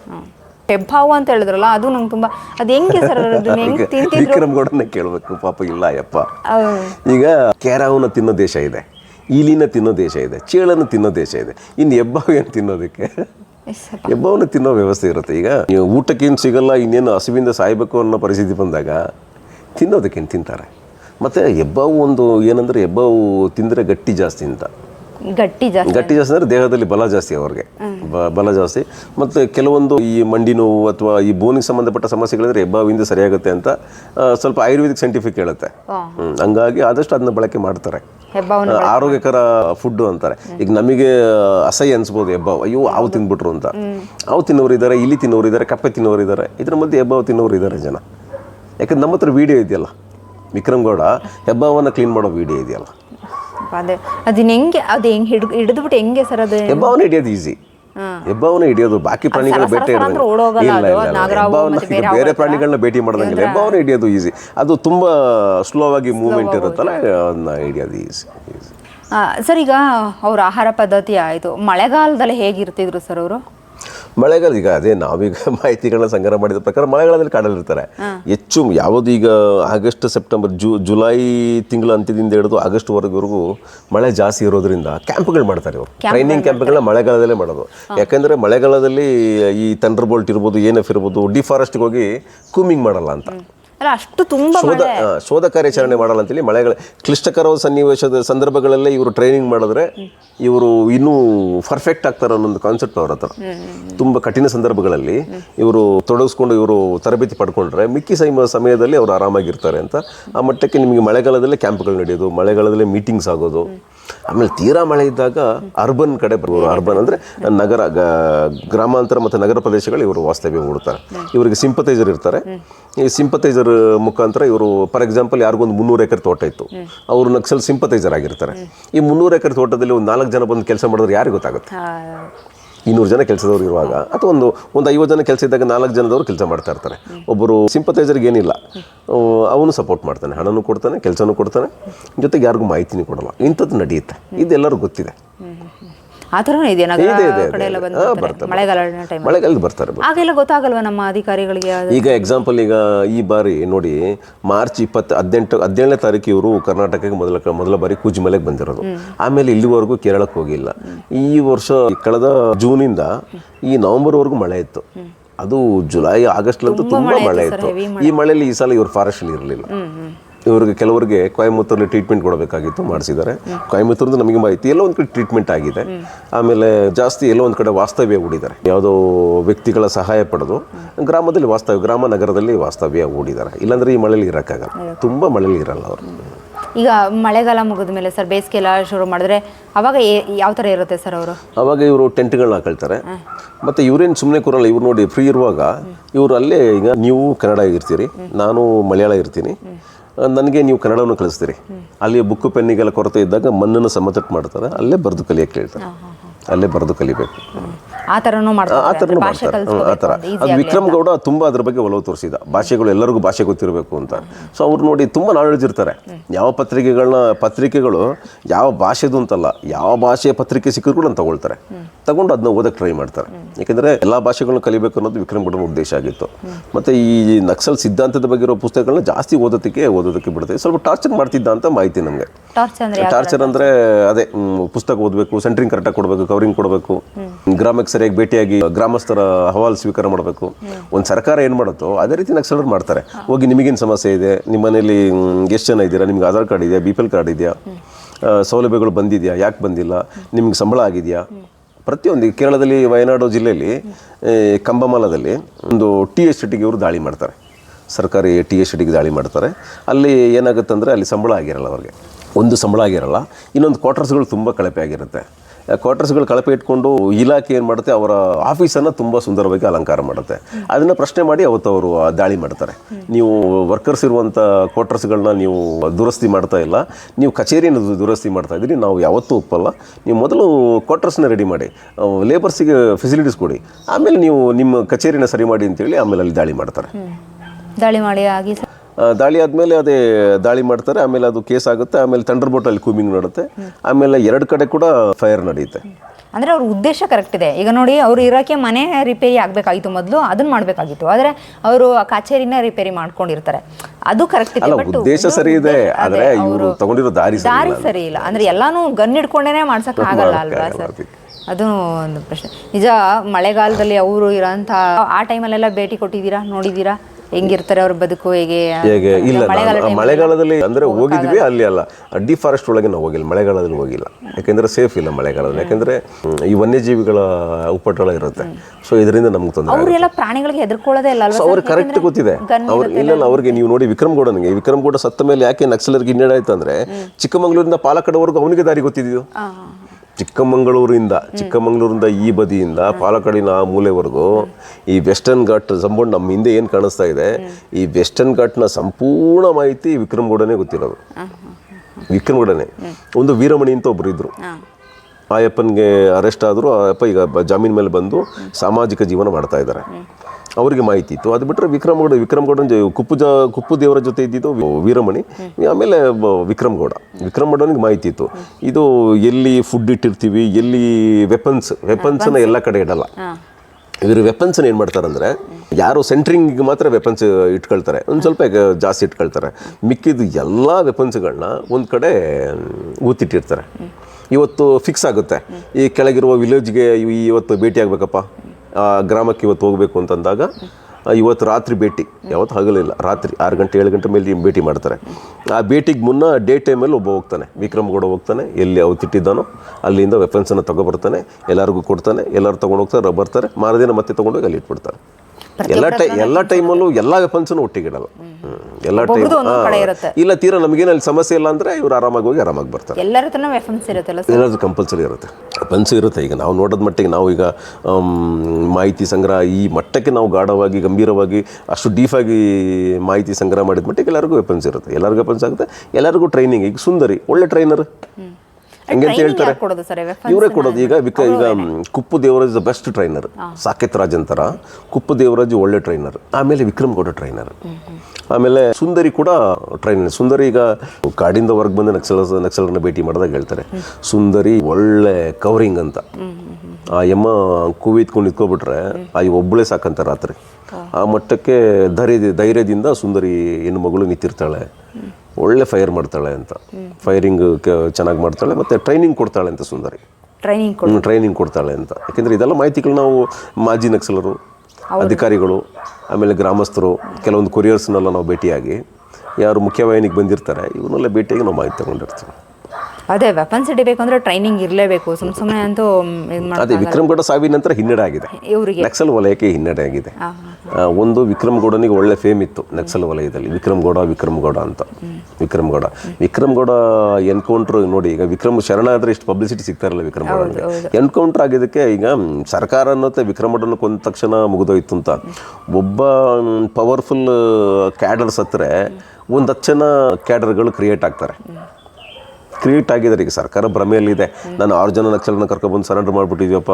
Speaker 2: ಹೆಬ್ಬಾವು ಅಂತ ಹೇಳಿದ್ರಲ್ಲ ಅದು ನಂಗೆ ತುಂಬಾ ಅದು ಹೆಂಗೆ ಸರ್ ಅದನ್ನ ಹೆಂಗ್ ತಿಂತಿದ್ರು?
Speaker 1: ವಿಕ್ರಮ್ ಕೇಳಬೇಕು ಪಾಪ ಇಲ್ಲ ಯಪ್ಪ. ಈಗ ಕ್ಯಾರಾವನ್ನ ತಿನ್ನೋ ದೇಶ ಇದೆ ಈಲಿನ ತಿನ್ನೋ ದೇಶ ಇದೆ ಚೇಳನ್ನು ತಿನ್ನೋ ದೇಶ ಇದೆ ಇನ್ನು ಹೆಬ್ಬಾವು ಏನು ತಿನ್ನೋದಕ್ಕೆ?
Speaker 2: Yes sir.
Speaker 1: ಹೆಬ್ಬಾವನ್ನ ತಿನ್ನೋ ವ್ಯವಸ್ಥೆ ಇರುತ್ತೆ. ಈಗ ನೀವು ಊಟಕ್ಕೇನು ಸಿಗಲ್ಲ ಇನ್ನೇನು ಹಸುವಿಂದ ಸಾಯಬೇಕು ಅನ್ನೋ ಪರಿಸ್ಥಿತಿ ಬಂದಾಗ ತಿನ್ನೋದಕ್ಕೇನು ತಿಂತಾರೆ? ಮತ್ತು ಹೆಬ್ಬಾವು ಒಂದು ಏನಂದರೆ ಹೆಬ್ಬಾವು ತಿಂದರೆ ಗಟ್ಟಿ ಜಾಸ್ತಿ ಅಂತ.
Speaker 2: ಗಟ್ಟಿ ಜಾಸ್ತಿ
Speaker 1: ಗಟ್ಟಿ ಜಾಸ್ತಿ ಅಂದರೆ ದೇಹದಲ್ಲಿ ಬಲ ಜಾಸ್ತಿ ಅವ್ರಿಗೆ. ಬಲ ಜಾಸ್ತಿ. ಮತ್ತು ಕೆಲವೊಂದು ಈ ಮಂಡಿ ನೋವು ಅಥವಾ ಈ ಬೋನಿಗೆ ಸಂಬಂಧಪಟ್ಟ ಸಮಸ್ಯೆಗಳಿದ್ರೆ ಹೆಬ್ಬಾವಿಂದ ಸರಿಯಾಗುತ್ತೆ ಅಂತ ಸ್ವಲ್ಪ ಆಯುರ್ವೇದಿಕ್ ಸೈಂಟಿಫಿಕ್ ಹೇಳುತ್ತೆ. ಹಂಗಾಗಿ ಆದಷ್ಟು ಅದನ್ನ ಬಳಕೆ ಮಾಡ್ತಾರೆ. ಆರೋಗ್ಯಕರ ಫುಡ್ಡು ಅಂತಾರೆ. ಈಗ ನಮಗೆ ಅಸಹ್ಯ ಅನ್ಸ್ಬೋದು ಹೆಬ್ಬಾವ್. ಅಯ್ಯೋ ಅವು ತಿಂದ್ಬಿಟ್ರು ಅಂತ. ಹಾವು ತಿನ್ನೋರು ಇದ್ದಾರೆ ಇಲ್ಲಿ ತಿನ್ನೋರು ಇದ್ದಾರೆ ಕಪ್ಪೆ ತಿನ್ನೋರು ಇದ್ದಾರೆ ಇದ್ರ ಮಧ್ಯೆ ಹೆಬ್ಬಾವು ತಿನ್ನೋರು ಇದ್ದಾರೆ ಜನ. ಯಾಕಂದ್ರೆ ನಮ್ಮ ಹತ್ರ ವಿಡಿಯೋ ಇದೆಯಲ್ಲ? ವಿಕ್ರಮ್ ಗೌಡ ಹೆಬ್ಬಾವನ್ನ ಕ್ಲೀನ್ ಮಾಡೋ ವಿಡಿಯೋ ಇದೆಯಲ್ಲ?
Speaker 2: ಅದೇ ಅದನ್ನ ಹೆಂಗೆ ಅದು ಹೆಂಗೆ ಹಿಡ್ ಹಿಡಿದ್ಬಿಟ್ಟು ಹೆಂಗೆ ಸರ್ ಅದು?
Speaker 1: ಹೆಬ್ಬಾವನ್ನ ಹಿಡಿಯೋದು ಈಸಿ ಹೆಬ್ಬಾವನ್ನ ಹಿಡಿಯೋದು ಬಾಕಿ ಪ್ರಾಣಿಗಳ ಬೇಟೆ
Speaker 2: ಮತ್ತೆ ಬೇರೆ
Speaker 1: ಪ್ರಾಣಿಗಳನ್ನ ಭೇಟಿ ಮಾಡ್ದಂಗಿಲ್ಲ ಹೆಬ್ಬಾವನ್ನ ಹಿಡಿಯೋದು ಈಸಿ ಅದು ತುಂಬಾ ಸ್ಲೋ ಆಗಿ ಮೂವ್ಮೆಂಟ್ ಇರುತ್ತಲ್ಲ ಅದನ್ನ ಹಿಡಿಯೋದು ಈಸಿ
Speaker 2: ಆ, ಸರ್ ಈಗ ಅವ್ರ ಆಹಾರ ಪದ್ಧತಿ ಆಯಿತು. ಮಳೆಗಾಲದಲ್ಲಿ ಹೇಗಿರ್ತಿದ್ರು ಸರ್ ಅವರು?
Speaker 1: ಮಳೆಗಾಲ ಈಗ ಅದೇ ನಾವೀಗ ಮಾಹಿತಿಗಳನ್ನ ಸಂಗ್ರಹ ಮಾಡಿದ ಪ್ರಕಾರ ಮಳೆಗಾಲದಲ್ಲಿ ಕಾಡಲ್ಲಿರ್ತಾರೆ. ಹೆಚ್ಚು ಯಾವುದು ಈಗ ಆಗಸ್ಟ್ ಸೆಪ್ಟೆಂಬರ್ ಜು ಜುಲೈ ತಿಂಗಳ ಅಂತ್ಯದಿಂದ ಹಿಡಿದು ಆಗಸ್ಟ್ ವರೆಗೂ ಮಳೆ ಜಾಸ್ತಿ ಇರೋದ್ರಿಂದ ಕ್ಯಾಂಪ್ಗಳು ಮಾಡ್ತಾರೆ ಇವರು. ಟ್ರೈನಿಂಗ್ ಕ್ಯಾಂಪ್ಗಳನ್ನ ಮಳೆಗಾಲದಲ್ಲೇ ಮಾಡೋದು. ಯಾಕಂದ್ರೆ ಮಳೆಗಾಲದಲ್ಲಿ ಈ ಥಂಡರ್ ಬೋಲ್ಟ್ ಇರ್ಬೋದು ಎನ್ ಎಫ್ ಇರ್ಬೋದು ಡಿಫಾರೆಸ್ಟ್ಗೆ ಹೋಗಿ ಕೂಮಿಂಗ್ ಮಾಡಲ್ಲ ಅಂತ.
Speaker 2: ಅಲ್ಲ ಅಷ್ಟು ತುಂಬ
Speaker 1: ಶೋಧ ಶೋಧ ಕಾರ್ಯಾಚರಣೆ ಮಾಡಲ್ಲ ಅಂತೇಳಿ ಮಳೆಗಳ ಕ್ಲಿಷ್ಟಕರ ಸನ್ನಿವೇಶದ ಸಂದರ್ಭಗಳಲ್ಲೇ ಇವರು ಟ್ರೈನಿಂಗ್ ಮಾಡಿದ್ರೆ ಇವರು ಇನ್ನೂ ಪರ್ಫೆಕ್ಟ್ ಆಗ್ತಾರೆ ಅನ್ನೋ ಒಂದು ಕಾನ್ಸೆಪ್ಟ್ ಅವ್ರ ಹತ್ರ. ತುಂಬ ಕಠಿಣ ಸಂದರ್ಭಗಳಲ್ಲಿ ಇವರು ತೊಡಗಿಸ್ಕೊಂಡು ಇವರು ತರಬೇತಿ ಪಡ್ಕೊಂಡ್ರೆ ಮಿಕ್ಕಿ ಸಮ ಸಮಯದಲ್ಲಿ ಅವರು ಆರಾಮಾಗಿರ್ತಾರೆ ಅಂತ. ಆ ಮಟ್ಟಕ್ಕೆ ನಿಮಗೆ ಮಳೆಗಾಲದಲ್ಲೇ ಕ್ಯಾಂಪ್ಗಳು ನಡೆಯೋದು ಮಳೆಗಾಲದಲ್ಲೇ ಮೀಟಿಂಗ್ಸ್ ಆಗೋದು ಆಮೇಲೆ ತೀರಾ ಮಳೆ ಇದ್ದಾಗ ಅರ್ಬನ್ ಕಡೆ ಬರ್ಬೋದು ಅರ್ಬನ್ ಅಂದರೆ ನಗರ ಗ್ರಾಮಾಂತರ ಮತ್ತು ನಗರ ಪ್ರದೇಶಗಳು ಇವರು ವಾಸ್ತವ್ಯ ಹೂಡ್ತಾರೆ ಇವರಿಗೆ ಸಿಂಪತೈಸರ್ ಇರ್ತಾರೆ. ಈ ಸಿಂಪತೈಸರ್ ಮುಖಾಂತರ ಇವರು, ಫಾರ್ ಎಕ್ಸಾಂಪಲ್ ಯಾರಿಗೊಂದು ಮುನ್ನೂರು ಎಕರೆ ತೋಟ ಇತ್ತು. ಅವರು ನಕ್ಸಲ್ ಸಿಂಪತೈಸರ್ ಆಗಿರ್ತಾರೆ. ಈ ಮುನ್ನೂರು ಎಕರೆ ತೋಟದಲ್ಲಿ ಒಂದು ನಾಲ್ಕು ಜನ ಬಂದು ಕೆಲಸ ಮಾಡಿದ್ರೆ ಯಾರಿಗೆ ಗೊತ್ತಾಗುತ್ತೆ? ಇನ್ನೂರು ಜನ ಕೆಲಸದವ್ರು ಇರುವಾಗ ಅಥವಾ ಒಂದು ಒಂದು ಐವತ್ತು ಜನ ಕೆಲಸ ಇದ್ದಾಗ ನಾಲ್ಕು ಜನದವರು ಕೆಲಸ ಮಾಡ್ತಾ ಇರ್ತಾರೆ. ಒಬ್ಬರು ಸಿಂಪತೈಸರ್ಗೆ ಏನಿಲ್ಲ. ಅವನು ಸಪೋರ್ಟ್ ಮಾಡ್ತಾನೆ, ಹಣನೂ ಕೊಡ್ತಾನೆ, ಕೆಲಸನೂ ಕೊಡ್ತಾನೆ, ಜೊತೆಗೆ ಯಾರಿಗೂ ಮಾಹಿತಿನೂ ಕೊಡಲ್ಲ. ಇಂಥದ್ದು ನಡೆಯುತ್ತೆ. ಇದೆಲ್ಲರೂ ಗೊತ್ತಿದೆ.
Speaker 2: ಆ ಥರನೂ ಇದೆ. ನಗರ
Speaker 1: ಇದೆ, ಇದೆ,
Speaker 2: ಕಡೆ ಎಲ್ಲ
Speaker 1: ಇದೆ.
Speaker 2: ಬಂದು
Speaker 1: ಹಾ,
Speaker 2: ಬರ್ತಾರೆ.
Speaker 1: ಬರ್ತಾರೆ.
Speaker 2: ಮಳೆಗಾಲ ಟೈಮ್
Speaker 1: ಮಳೆಗಾಲದಲ್ಲಿ ಬರ್ತಾರೆ
Speaker 2: ಆಗೆಲ್ಲ ಗೊತ್ತಾಗಲ್ವಾ ನಮ್ಮ ಅಧಿಕಾರಿಗಳಿಗೆ ಅದು?
Speaker 1: ಈಗ ಎಕ್ಸಾಂಪಲ್ ಈಗ ಈ ಬಾರಿ ನೋಡಿ ಮಾರ್ಚ್ ಇಪ್ಪತ್ತು ಹದಿನೆಂಟು ಹದಿನೇಳನೇ ತಾರೀಕು ಇವರು ಕರ್ನಾಟಕಕ್ಕೆ ಮೊದಲ ಮೊದಲ ಬಾರಿ ಕೂಜಿಮಲೆಗೆ ಬಂದಿರೋದು. ಆಮೇಲೆ ಇಲ್ಲಿವರೆಗೂ ಕೇರಳಕ್ಕೆ ಹೋಗಿಲ್ಲ. ಈ ವರ್ಷ ಕಳೆದ ಜೂನಿಂದ ಈ ನವೆಂಬರ್ವರೆಗೂ ಮಳೆ ಇತ್ತು. ಅದು ಜುಲೈ ಆಗಸ್ಟ್ಲಂತೂ ತುಂಬಾ ಮಳೆ ಇತ್ತು ಈ ಮಳೆಯಲ್ಲಿ ಈ ಸಲ ಇವರು ಫಾರೆಸ್ಟ್ ಇರಲಿಲ್ಲ. ಇವ್ರಿಗೆ ಕೆಲವರಿಗೆ ಕೊಯಮತ್ತೂರಲ್ಲಿ ಟ್ರೀಟ್ಮೆಂಟ್ ಕೊಡಬೇಕಾಗಿತ್ತು ಮಾಡಿಸಿದ್ದಾರೆ. ಕೊಯಮತ್ತೂರಿಂದ ನಮಗೆ ಮಾಹಿತಿ ಎಲ್ಲೋ ಒಂದು ಕಡೆ ಟ್ರೀಟ್ಮೆಂಟ್ ಆಗಿದೆ. ಆಮೇಲೆ ಜಾಸ್ತಿ ಎಲ್ಲೋ ಒಂದು ಕಡೆ ವಾಸ್ತವ್ಯ ಹೂಡಿದ್ದಾರೆ. ಯಾವುದೋ ವ್ಯಕ್ತಿಗಳ ಸಹಾಯ ಪಡೆದು ಗ್ರಾಮದಲ್ಲಿ ವಾಸ್ತವ್ಯ ಗ್ರಾಮ ನಗರದಲ್ಲಿ ವಾಸ್ತವ್ಯ ಹೂಡಿದ್ದಾರೆ. ಇಲ್ಲಾಂದ್ರೆ ಈ ಮಳೆಯಲ್ಲಿ ಇರೋಕ್ಕಾಗಲ್ಲ. ತುಂಬ ಮಳೆಯಲ್ಲಿ ಇರಲ್ಲ ಅವರು.
Speaker 2: ಈಗ ಮಳೆಗಾಲ ಮುಗಿದ ಮೇಲೆ ಸರ್ ಬೇಸಿಗೆ ಎಲ್ಲ ಶುರು ಮಾಡಿದ್ರೆ ಅವಾಗ ಯಾವ ಥರ ಇರುತ್ತೆ ಸರ್ ಅವರು?
Speaker 1: ಅವಾಗ ಇವರು ಟೆಂಟ್ಗಳನ್ನ ಹಾಕಳ್ತಾರೆ. ಮತ್ತು ಇವರೇನು ಸುಮ್ಮನೆ ಕೂರಲ್ಲ ಇವ್ರು ನೋಡಿ ಫ್ರೀ ಇರುವಾಗ ಇವರು ಅಲ್ಲೇ ಈಗ ನೀವು ಕನ್ನಡ ಇರ್ತೀರಿ ನಾನು ಮಲಯಾಳ ಇರ್ತೀನಿ. ನನಗೆ ನೀವು ಕನ್ನಡವನ್ನು ಕಳಿಸ್ತೀರಿ ಅಲ್ಲಿ ಬುಕ್ ಪೆನ್ನಿಗೆಲ್ಲ ಕೊರತೆ ಇದ್ದಾಗ ಮಣ್ಣನ್ನು ಸಮತಟ್ಟು ಮಾಡ್ತಾರೆ. ಅಲ್ಲೇ ಬರೆದು ಕಲಿಯಕ್ಕೆ ಹೇಳ್ತಾರೆ. ಅಲ್ಲೇ ಬರೆದು ಕಲಿಬೇಕು.
Speaker 2: ಆ ಥರನೂ
Speaker 1: ಆ ಥರನೂ ಮಾಡ್ತಾರೆ. ಆ ಥರ. ಅದು ವಿಕ್ರಮ್ ಗೌಡ ತುಂಬ ಅದ್ರ ಬಗ್ಗೆ ಒಲವು ತೋರಿಸಿದ. ಭಾಷೆಗಳು ಎಲ್ಲರಿಗೂ ಭಾಷೆ ಗೊತ್ತಿರಬೇಕು ಅಂತ. ಸೊ ಅವ್ರು ನೋಡಿ ತುಂಬ ನಾಲೆಡ್ಜ್ ಇರ್ತಾರೆ. ಯಾವ ಪತ್ರಿಕೆಗಳನ್ನ ಪತ್ರಿಕೆಗಳು ಯಾವ ಭಾಷೆದು ಅಂತಲ್ಲ ಯಾವ ಭಾಷೆಯ ಪತ್ರಿಕೆ ಸಿಕ್ಕಿದ್ರು ಕೂಡ ತಗೊಳ್ತಾರೆ. ತಗೊಂಡು ಅದನ್ನ ಓದಕ್ಕೆ ಟ್ರೈ ಮಾಡ್ತಾರೆ. ಯಾಕೆಂದರೆ ಎಲ್ಲ ಭಾಷೆಗಳನ್ನ ಕಲಿಬೇಕು ಅನ್ನೋದು ವಿಕ್ರಮ್ ಗೌಡನ ಉದ್ದೇಶ ಆಗಿತ್ತು. ಮತ್ತು ಈ ನಕ್ಸಲ್ ಸಿದ್ಧಾಂತದ ಬಗ್ಗೆ ಇರೋ ಪುಸ್ತಕಗಳನ್ನ ಜಾಸ್ತಿ ಓದೋದಕ್ಕೆ ಓದೋದಕ್ಕೆ ಬಿಡುತ್ತೆ. ಸ್ವಲ್ಪ ಟಾರ್ಚರ್ ಮಾಡ್ತಿದ್ದ ಅಂತ ಮಾಹಿತಿ ನಮಗೆ. ಟಾರ್ಚರ್ ಅಂದ್ರೆ ಅದೇ ಪುಸ್ತಕ ಓದಬೇಕು ಸೆಂಟ್ರಿಂಗ್ ಕರೆಕ್ಟಾಗಿ ಕೊಡಬೇಕು ಕವರಿಂಗ್ ಕೊಡಬೇಕು. ಗ್ರಾಮಕ್ಕೆ ಸರಿಯಾಗಿ ಭೇಟಿಯಾಗಿ ಗ್ರಾಮಸ್ಥರ ಅಹವಾಲು ಸ್ವೀಕಾರ ಮಾಡಬೇಕು. ಒಂದು ಸರ್ಕಾರ ಏನು ಮಾಡುತ್ತೋ ಅದೇ ರೀತಿ ನಕ್ಸಲರು ಮಾಡ್ತಾರೆ. ಹೋಗಿ ನಿಮಗೇನು ಸಮಸ್ಯೆ ಇದೆ? ನಿಮ್ಮ ಮನೇಲಿ ಎಷ್ಟು ಜನ ಇದ್ದೀರಾ? ನಿಮ್ಗೆ ಆಧಾರ್ ಕಾರ್ಡ್ ಇದೆಯಾ? ಬಿ ಪಿ ಎಲ್ ಕಾರ್ಡ್ ಇದೆಯಾ? ಸೌಲಭ್ಯಗಳು ಬಂದಿದೆಯಾ? ಯಾಕೆ ಬಂದಿಲ್ಲ? ನಿಮ್ಗೆ ಸಂಬಳ ಆಗಿದೆಯಾ? ಪ್ರತಿಯೊಂದು ಕೇರಳದಲ್ಲಿ, ವಯನಾಡು ಜಿಲ್ಲೆಯಲ್ಲಿ ಕಂಬಮಲದಲ್ಲಿ ಒಂದು ಟಿ ಎಸ್ಟೇಟಿಗೆ ಇವರು ದಾಳಿ ಮಾಡ್ತಾರೆ. ಸರ್ಕಾರಿ ಟಿ ಎಸ್ ಟಿಗೆ ದಾಳಿ ಮಾಡ್ತಾರೆ. ಅಲ್ಲಿ ಏನಾಗುತ್ತೆ ಅಂದರೆ ಅಲ್ಲಿ ಸಂಬಳ ಆಗಿರಲ್ಲ ಅವ್ರಿಗೆ. ಒಂದು ಸಂಬಳ ಆಗಿರಲ್ಲ, ಇನ್ನೊಂದು ಕ್ವಾರ್ಟರ್ಸ್ಗಳು ತುಂಬ ಕಳಪೆ ಆಗಿರುತ್ತೆ. ಕ್ವಾರ್ಟರ್ಸ್ಗಳು ಕಳಪೆ ಇಟ್ಕೊಂಡು ಇಲಾಖೆ ಏನು ಮಾಡುತ್ತೆ, ಅವರ ಆಫೀಸನ್ನು ತುಂಬ ಸುಂದರವಾಗಿ ಅಲಂಕಾರ ಮಾಡುತ್ತೆ. ಅದನ್ನು ಪ್ರಶ್ನೆ ಮಾಡಿ ಅವತ್ತು ಅವರು ದಾಳಿ ಮಾಡ್ತಾರೆ. ನೀವು ವರ್ಕರ್ಸ್ ಇರುವಂಥ ಕ್ವಾರ್ಟರ್ಸ್ಗಳನ್ನ ನೀವು ದುರಸ್ತಿ ಮಾಡ್ತಾ ಇಲ್ಲ. ನೀವು ಕಚೇರಿಯನ್ನು ದುರಸ್ತಿ ಮಾಡ್ತಾ ಇದ್ದೀರಿ, ನಾವು ಯಾವತ್ತೂ ಒಪ್ಪಲ್ಲ. ನೀವು ಮೊದಲು ಕ್ವಾರ್ಟರ್ಸ್ನ ರೆಡಿ ಮಾಡಿ ಲೇಬರ್ಸಿಗೆ ಫೆಸಿಲಿಟೀಸ್ ಕೊಡಿ. ಆಮೇಲೆ ನೀವು ನಿಮ್ಮ ಕಚೇರಿನ ಸರಿ ಮಾಡಿ ಅಂತೇಳಿ ಆಮೇಲೆ ಅಲ್ಲಿ ದಾಳಿ ಮಾಡ್ತಾರೆ.
Speaker 2: ದಾಳಿ ಮಾಡಿ ಆಗಿ
Speaker 1: ದಾಳಿ ಆದಮೇಲೆ ಅದೇ ದಾಳಿ ಮಾಡ್ತಾರೆ ಆಮೇಲೆ ಅದು ಕೇಸ್ ಆಗುತ್ತೆ ಆಮೇಲೆ ಥಂಡರ್ ಬೋಟಲ್ಲಿ ಕೂಮಿಂಗ್ ನಡುತ್ತೆ. ಆಮೇಲೆ ಎರಡು ಕಡೆ ಕೂಡ ಫೈರ್ ನಡೆಯುತ್ತೆ.
Speaker 2: ಅಂದರೆ ಅವ್ರ ಉದ್ದೇಶ ಕರೆಕ್ಟ್ ಇದೆ. ಈಗ ನೋಡಿ ಅವ್ರು ಇರೋಕ್ಕೆ ಮನೆ ರಿಪೇರಿ ಆಗಬೇಕಾಗಿತ್ತು ಮೊದಲು ಅದನ್ನ ಮಾಡಬೇಕಾಗಿತ್ತು. ಆದರೆ ಅವರು ಕಚೇರಿನ ರಿಪೇರಿ ಮಾಡ್ಕೊಂಡಿರ್ತಾರೆ. ಅದು ಕರೆಕ್ಟ್ ಇದೆ ಬಟ್
Speaker 1: ಉದ್ದೇಶ ಸರಿ ಇದೆ ಆದರೆ ಇವರು ತಗೊಂಡಿರೋ ದಾರಿ ಸರಿ
Speaker 2: ದಾರಿ ಸರಿ ಇಲ್ಲ. ಅಂದ್ರೆ ಎಲ್ಲಾನು ಗನ್ ಹಿಡ್ಕೊಂಡೇನೆ ಮಾಡ್ಸಕ್ ಆಗಲ್ಲ ಅಲ್ವಾ ಸರ್? ಅದು ಒಂದು ಪ್ರಶ್ನೆ. ನಿಜ ಮಳೆಗಾಲದಲ್ಲಿ ಅವರು ಇರೋಂಥ ಆ ಟೈಮಲ್ಲೆಲ್ಲ ಭೇಟಿ ಕೊಟ್ಟಿದ್ದೀರಾ ನೋಡಿದ್ದೀರಾ? ಹೆಂಗಿರ್ತಾರೆ ಅವ್ರ ಬದುಕು ಹೇಗೆ?
Speaker 1: ಹೇಗೆ? ಇಲ್ಲ ನಾನು- ಆ ಮಳೆಗಾಲದಲ್ಲಿ ಅಂದ್ರೆ ಹೋಗಿದ್ವಿ ಅಲ್ಲಿ ಅಲ್ಲ. ಡಿ ಫಾರೆಸ್ಟ್ ಒಳಗೆ ನಾವು ಹೋಗಿಲ್ಲ ಮಳೆಗಾಲದಲ್ಲಿ ಹೋಗಿಲ್ಲ. ಯಾಕಂದ್ರೆ ಸೇಫ್ ಇಲ್ಲ ಮಳೆಗಾಲದಲ್ಲಿ. ಯಾಕಂದ್ರೆ ಈ ವನ್ಯಜೀವಿಗಳ ಉಪಟಳ ಇರುತ್ತೆ. ಸೊ ಇದರಿಂದ ನಮ್ಗೆ ತೊಂದರೆ
Speaker 2: ಅವರೆಲ್ಲ ಪ್ರಾಣಿಗಳಿಗೆ ಹೆದರ್ಕೊಳ್ಳೋದೇ ಇಲ್ಲ
Speaker 1: ಸೊ ಅವ್ರಿಗೆ ಕರೆಕ್ಟ್ ಗೊತ್ತಿದೆ. ಅವ್ರು ಇಲ್ಲ ಅವ್ರಿಗೆ ನೀವು ನೋಡಿ ವಿಕ್ರಮ್ ಗೌಡನಿಗೆ. ವಿಕ್ರಮ್ ಗೌಡ ಸತ್ತ ಮೇಲೆ ಯಾಕೆ ನಕ್ಸಲರಿಗೆ ಹಿನ್ನಡೆ ಆಯ್ತು ಅಂದ್ರೆ ಚಿಕ್ಕಮಗಳೂರಿಂದ ಪಾಲಕ್ಕಡವರೆಗೂ ಅವನಿಗೆ ದಾರಿ ಗೊತ್ತಿದ್ದು ಚಿಕ್ಕಮಗಳೂರಿಂದ ಚಿಕ್ಕಮಗಳೂರಿಂದ ಈ ಬದಿಯಿಂದ ಪಾಲಕ್ಕಡಿನ ಆ ಮೂಲೆವರೆಗೂ ಈ ವೆಸ್ಟರ್ನ್ ಘಾಟ್ ಸಂಬಂಧ ನಮ್ಮ ಹಿಂದೆ ಏನು ಕಾಣಿಸ್ತಾ ಇದೆ? ಈ ವೆಸ್ಟರ್ನ್ ಘಾಟ್ನ ಸಂಪೂರ್ಣ ಮಾಹಿತಿ ವಿಕ್ರಮ್ ಗೌಡನೇ ಗೊತ್ತಿರೋದು. ವಿಕ್ರಮ್ ಗೌಡನೇ. ಒಂದು ವೀರಮಣಿ ಅಂತ ಒಬ್ಬರು ಇದ್ರು. ಆಯಪ್ಪನಿಗೆ ಅರೆಸ್ಟ್ ಆದರೂ. ಆಯಪ್ಪ ಈಗ ಜಾಮೀನು ಮೇಲೆ ಬಂದು ಸಾಮಾಜಿಕ ಜೀವನ ಮಾಡ್ತಾ ಇದ್ದಾರೆ. ಅವರಿಗೆ ಮಾಹಿತಿ ಇತ್ತು. ಅದು ಬಿಟ್ಟರೆ ವಿಕ್ರಮ್ ಗೌಡ ವಿಕ್ರಮ್ ಕುಪ್ಪು ಜ ಕುಪ್ಪು ದೇವರ ಜೊತೆ ಇದ್ದಿದ್ದು ವೀರಮಣಿ. ಆಮೇಲೆ ಬ- ವಿಕ್ರಮ್ ಗೌಡ. ವಿಕ್ರಮ್ ಗೌಡನಿಗೆ ಮಾಹಿತಿ ಇತ್ತು. ಇದು ಎಲ್ಲಿ ಫುಡ್ ಇಟ್ಟಿರ್ತೀವಿ ಎಲ್ಲಿ ವೆಪನ್ಸ್ ವೆಪನ್ಸ್ನ ಎಲ್ಲ ಕಡೆ ಇಡಲ್ಲ. ಇವರು ವೆಪನ್ಸ್ ಏನು ಅಂದರೆ ಯಾರು ಸೆಂಟ್ರಿಂಗಿಗೆ ಮಾತ್ರ ವೆಪನ್ಸ್ ಇಟ್ಕೊಳ್ತಾರೆ. ಒಂದು ಸ್ವಲ್ಪ ಜಾಸ್ತಿ ಇಟ್ಕೊಳ್ತಾರೆ. ಮಿಕ್ಕಿದ ಎಲ್ಲ ವೆಪನ್ಸ್ಗಳನ್ನ ಒಂದು ಕಡೆ ಊತಿಟ್ಟಿರ್ತಾರೆ. ಇವತ್ತು ಫಿಕ್ಸ್ ಆಗುತ್ತೆ. ಈ ಕೆಳಗಿರುವ ವಿಲೇಜ್ಗೆ ಇವತ್ತು ಭೇಟಿ ಆಗಬೇಕಪ್ಪ ಗ್ರಾಮಕ್ಕೆ ಇವತ್ತು ಹೋಗಬೇಕು ಅಂತಂದಾಗ ಆ, ಇವತ್ತು ರಾತ್ರಿ ಭೇಟಿ. ಯಾವತ್ತು ಹಗಲಿಲ್ಲ. ರಾತ್ರಿ ಆರು ಗಂಟೆ ಏಳು ಗಂಟೆ ಮೇಲೆ ಭೇಟಿ ಮಾಡ್ತಾರೆ. ಆ ಭೇಟಿಗೆ ಮುನ್ನ ಡೇ ಟೈಮಲ್ಲಿ ಒಬ್ಬ ಹೋಗ್ತಾನೆ. ವಿಕ್ರಮಗೌಡ ಹೋಗ್ತಾನೆ. ಎಲ್ಲಿ ಅವತ್ತಿಟ್ಟಿದ್ದಾನೋ ಅಲ್ಲಿಂದ ವೆಪನ್ಸನ್ನು ತಗೊಬರ್ತಾನೆ ಎಲ್ಲರಿಗೂ ಕೊಡ್ತಾನೆ. ಎಲ್ಲರೂ ತೊಗೊಂಡು ಹೋಗ್ತಾರೆ ಬರ್ತಾರೆ. ಮಾರದಿನ ಮತ್ತೆ ತೊಗೊಂಡೋಗಿ ಅಲ್ಲಿ ಇಟ್ಬಿಡ್ತಾರೆ. ಎಲ್ಲ ಟೈ ಎಲ್ಲ ಟೈಮಲ್ಲೂ ಎಲ್ಲ ವೆಪನ್ಸನ್ನು ಒಟ್ಟಿಗೆ ಇಡಲ್ಲ ಹ್ಮ್. ಎಲ್ಲ ಟೈಮ್. ಇಲ್ಲ ತೀರಾ ನಮಗೇನು ಅಲ್ಲಿ ಸಮಸ್ಯೆ ಇಲ್ಲ ಅಂದರೆ ಇವ್ರು ಆರಾಮಾಗಿ ಹೋಗಿ ಆರಾಮಾಗಿ ಬರ್ತಾರೆ.
Speaker 2: ಎಲ್ಲರ ವೆಫನ್ಸ್ ಇರುತ್ತಲ್ಲ
Speaker 1: ಕಂಪಲ್ಸರಿ ಇರುತ್ತೆ. ವೆಪನ್ಸ್ ಇರುತ್ತೆ. ಈಗ ನಾವು ನೋಡೋದ ಮಟ್ಟಿಗೆ ನಾವು ಈಗ ಮಾಹಿತಿ ಸಂಗ್ರಹ ಈ ಮಟ್ಟಕ್ಕೆ ನಾವು ಗಾಢವಾಗಿ ಗಂಭೀರವಾಗಿ ಅಷ್ಟು ಡೀಫಾಗಿ ಮಾಹಿತಿ ಸಂಗ್ರಹ ಮಾಡಿದ ಮಟ್ಟಿಗೆ ಎಲ್ಲರಿಗೂ ವೆಪನ್ಸ್ ಇರುತ್ತೆ. ಎಲ್ಲರಿಗೂ ವೆಪನ್ಸ್ ಆಗುತ್ತೆ. ಎಲ್ಲರಿಗೂ ಟ್ರೈನಿಂಗ್ ಈಗ ಸುಂದರಿ ಒಳ್ಳೆ ಟ್ರೈನರ್ ಹೇಳ್ತಾರೆ. ಇವರೇ ಕೊಡೋದು. ಈಗ ವಿಕ ಈಗ Kuppu Devaraj the best trainer Saketh Raj ಅಂತಾರ ಕುಪ್ಪು ದೇವರಾಜ್ ಒಳ್ಳೆ ಟ್ರೈನರ್ ಆಮೇಲೆ ವಿಕ್ರಮ್ ಗೌಡ ಟ್ರೈನರ್ ಆಮೇಲೆ ಸುಂದರಿ ಕೂಡ ಟ್ರೈನರ್ ಸುಂದರಿ ಈಗ ಕಾಡಿಂದ ಹೊರಗೆ ಬಂದು ನಕ್ಸಲ ನಕ್ಸಲರನ್ನ ಭೇಟಿ ಮಾಡಿದಾಗ ಹೇಳ್ತಾರೆ. ಸುಂದರಿ ಒಳ್ಳೆ ಕವರಿಂಗ್ ಅಂತ. ಆ ಯಮ್ಮ ಕೂವಿತ್ಕೊಂಡು ನಿಂತ್ಕೊಬಿಟ್ರೆ ಆ ಒಬ್ಬಳೇ ಸಾಕಂತ ರಾತ್ರಿ. ಆ ಮಟ್ಟಕ್ಕೆ ಧೈರ್ಯ ಧೈರ್ಯದಿಂದ ಸುಂದರಿ ಹೆಣ್ಣು ಮಗಳು ನಿಂತಿರ್ತಾಳೆ. ಒಳ್ಳೆ ಫೈರ್ ಮಾಡ್ತಾಳೆ ಅಂತ. ಫೈರಿಂಗ್ ಚೆನ್ನಾಗಿ ಮಾಡ್ತಾಳೆ ಮತ್ತು ಟ್ರೈನಿಂಗ್ ಕೊಡ್ತಾಳೆ ಅಂತ ಸುಂದರಿ.
Speaker 2: ಟ್ರೈನಿಂಗ್
Speaker 1: ಟ್ರೈನಿಂಗ್ ಕೊಡ್ತಾಳೆ ಅಂತ. ಯಾಕೆಂದರೆ ಇದೆಲ್ಲ ಮಾಹಿತಿಗಳು ನಾವು ಮಾಜಿ ನಕ್ಸಲರು ಅಧಿಕಾರಿಗಳು ಆಮೇಲೆ ಗ್ರಾಮಸ್ಥರು ಕೆಲವೊಂದು ಕೊರಿಯರ್ಸ್ನೆಲ್ಲ ನಾವು ಭೇಟಿಯಾಗಿ ಯಾರು ಮುಖ್ಯವಾಹಿನಿಗೆ ಬಂದಿರ್ತಾರೆ ಇವನ್ನೆಲ್ಲ ಭೇಟಿಯಾಗಿ ನಾವು ಮಾಹಿತಿ ತಗೊಂಡಿರ್ತೀವಿ.
Speaker 2: ಅದೇ ವೆಪನ್ಸ್ ಹಿಡಿಬೇಕು ಅಂದ್ರೆ ಟ್ರೈನಿಂಗ್ ಇರಲೇಬೇಕು. ಸುಮ್ ಸುಮ್ಮನೆ ಅಂತೂ
Speaker 1: ಅದೇ ವಿಕ್ರಮ್ ಗೌಡ ಸಾವಿನ ನಂತರ ಹಿನ್ನಡೆ ಆಗಿದೆ.
Speaker 2: ಇವರಿಗೆ.
Speaker 1: ನಕ್ಸಲ್ ವಲಯಕ್ಕೆ ಹಿನ್ನಡೆ ಆಗಿದೆ. ಒಂದು ವಿಕ್ರಮಗೌಡನಿಗೆ ಒಳ್ಳೆ ಫೇಮ್ ಇತ್ತು ನಕ್ಸಲ್ ವಲಯದಲ್ಲಿ. ವಿಕ್ರಮಗೌಡ ವಿಕ್ರಮಗೌಡ ವಿಕ್ರಮ್ ಗೌಡ ಅಂತ. ವಿಕ್ರಮಗೌಡ ವಿಕ್ರಮಗೌಡ ವಿಕ್ರಮ್ ಗೌಡ ಎನ್ಕೌಂಟ್ರ್ ನೋಡಿ ಈಗ ವಿಕ್ರಮ್ ಶರಣ ಆದರೆ ಇಷ್ಟು ಪಬ್ಲಿಸಿಟಿ ಸಿಗ್ತಾರಲ್ಲ ಇರಲ್ಲ ವಿಕ್ರಮ್ ಗೌಡನಿಗೆ ಎನ್ಕೌಂಟ್ರ್ ಆಗಿದ್ದಕ್ಕೆ ಈಗ ಸರ್ಕಾರ ಅನ್ನೋತ್ತೆ ವಿಕ್ರಮಗೌಡನ ಕೊಂದ ತಕ್ಷಣ ಮುಗಿದೋಯ್ತು ಅಂತ. ಒಬ್ಬ ಪವರ್ಫುಲ್ ಕ್ಯಾಡರ್ಸ್ ಹತ್ರ ಒಂದು ಹತ್ತು ಜನ ಕ್ಯಾಡರ್ಗಳು ಕ್ರಿಯೇಟ್ ಆಗ್ತಾರೆ. ಕ್ರಿಯೇಟ್ ಆಗಿದ್ದಾರೆ. ಈಗ ಸರ್ಕಾರ ಭ್ರಮೆಯಲ್ಲಿದೆ. ನಾನು ಆರು ಜನ ನಕ್ಸಲನ್ನ ಕರ್ಕೊಬಂದು ಸರೆಂಡರ್ ಮಾಡಿಬಿಟ್ಟಿದ್ಯಪ್ಪ.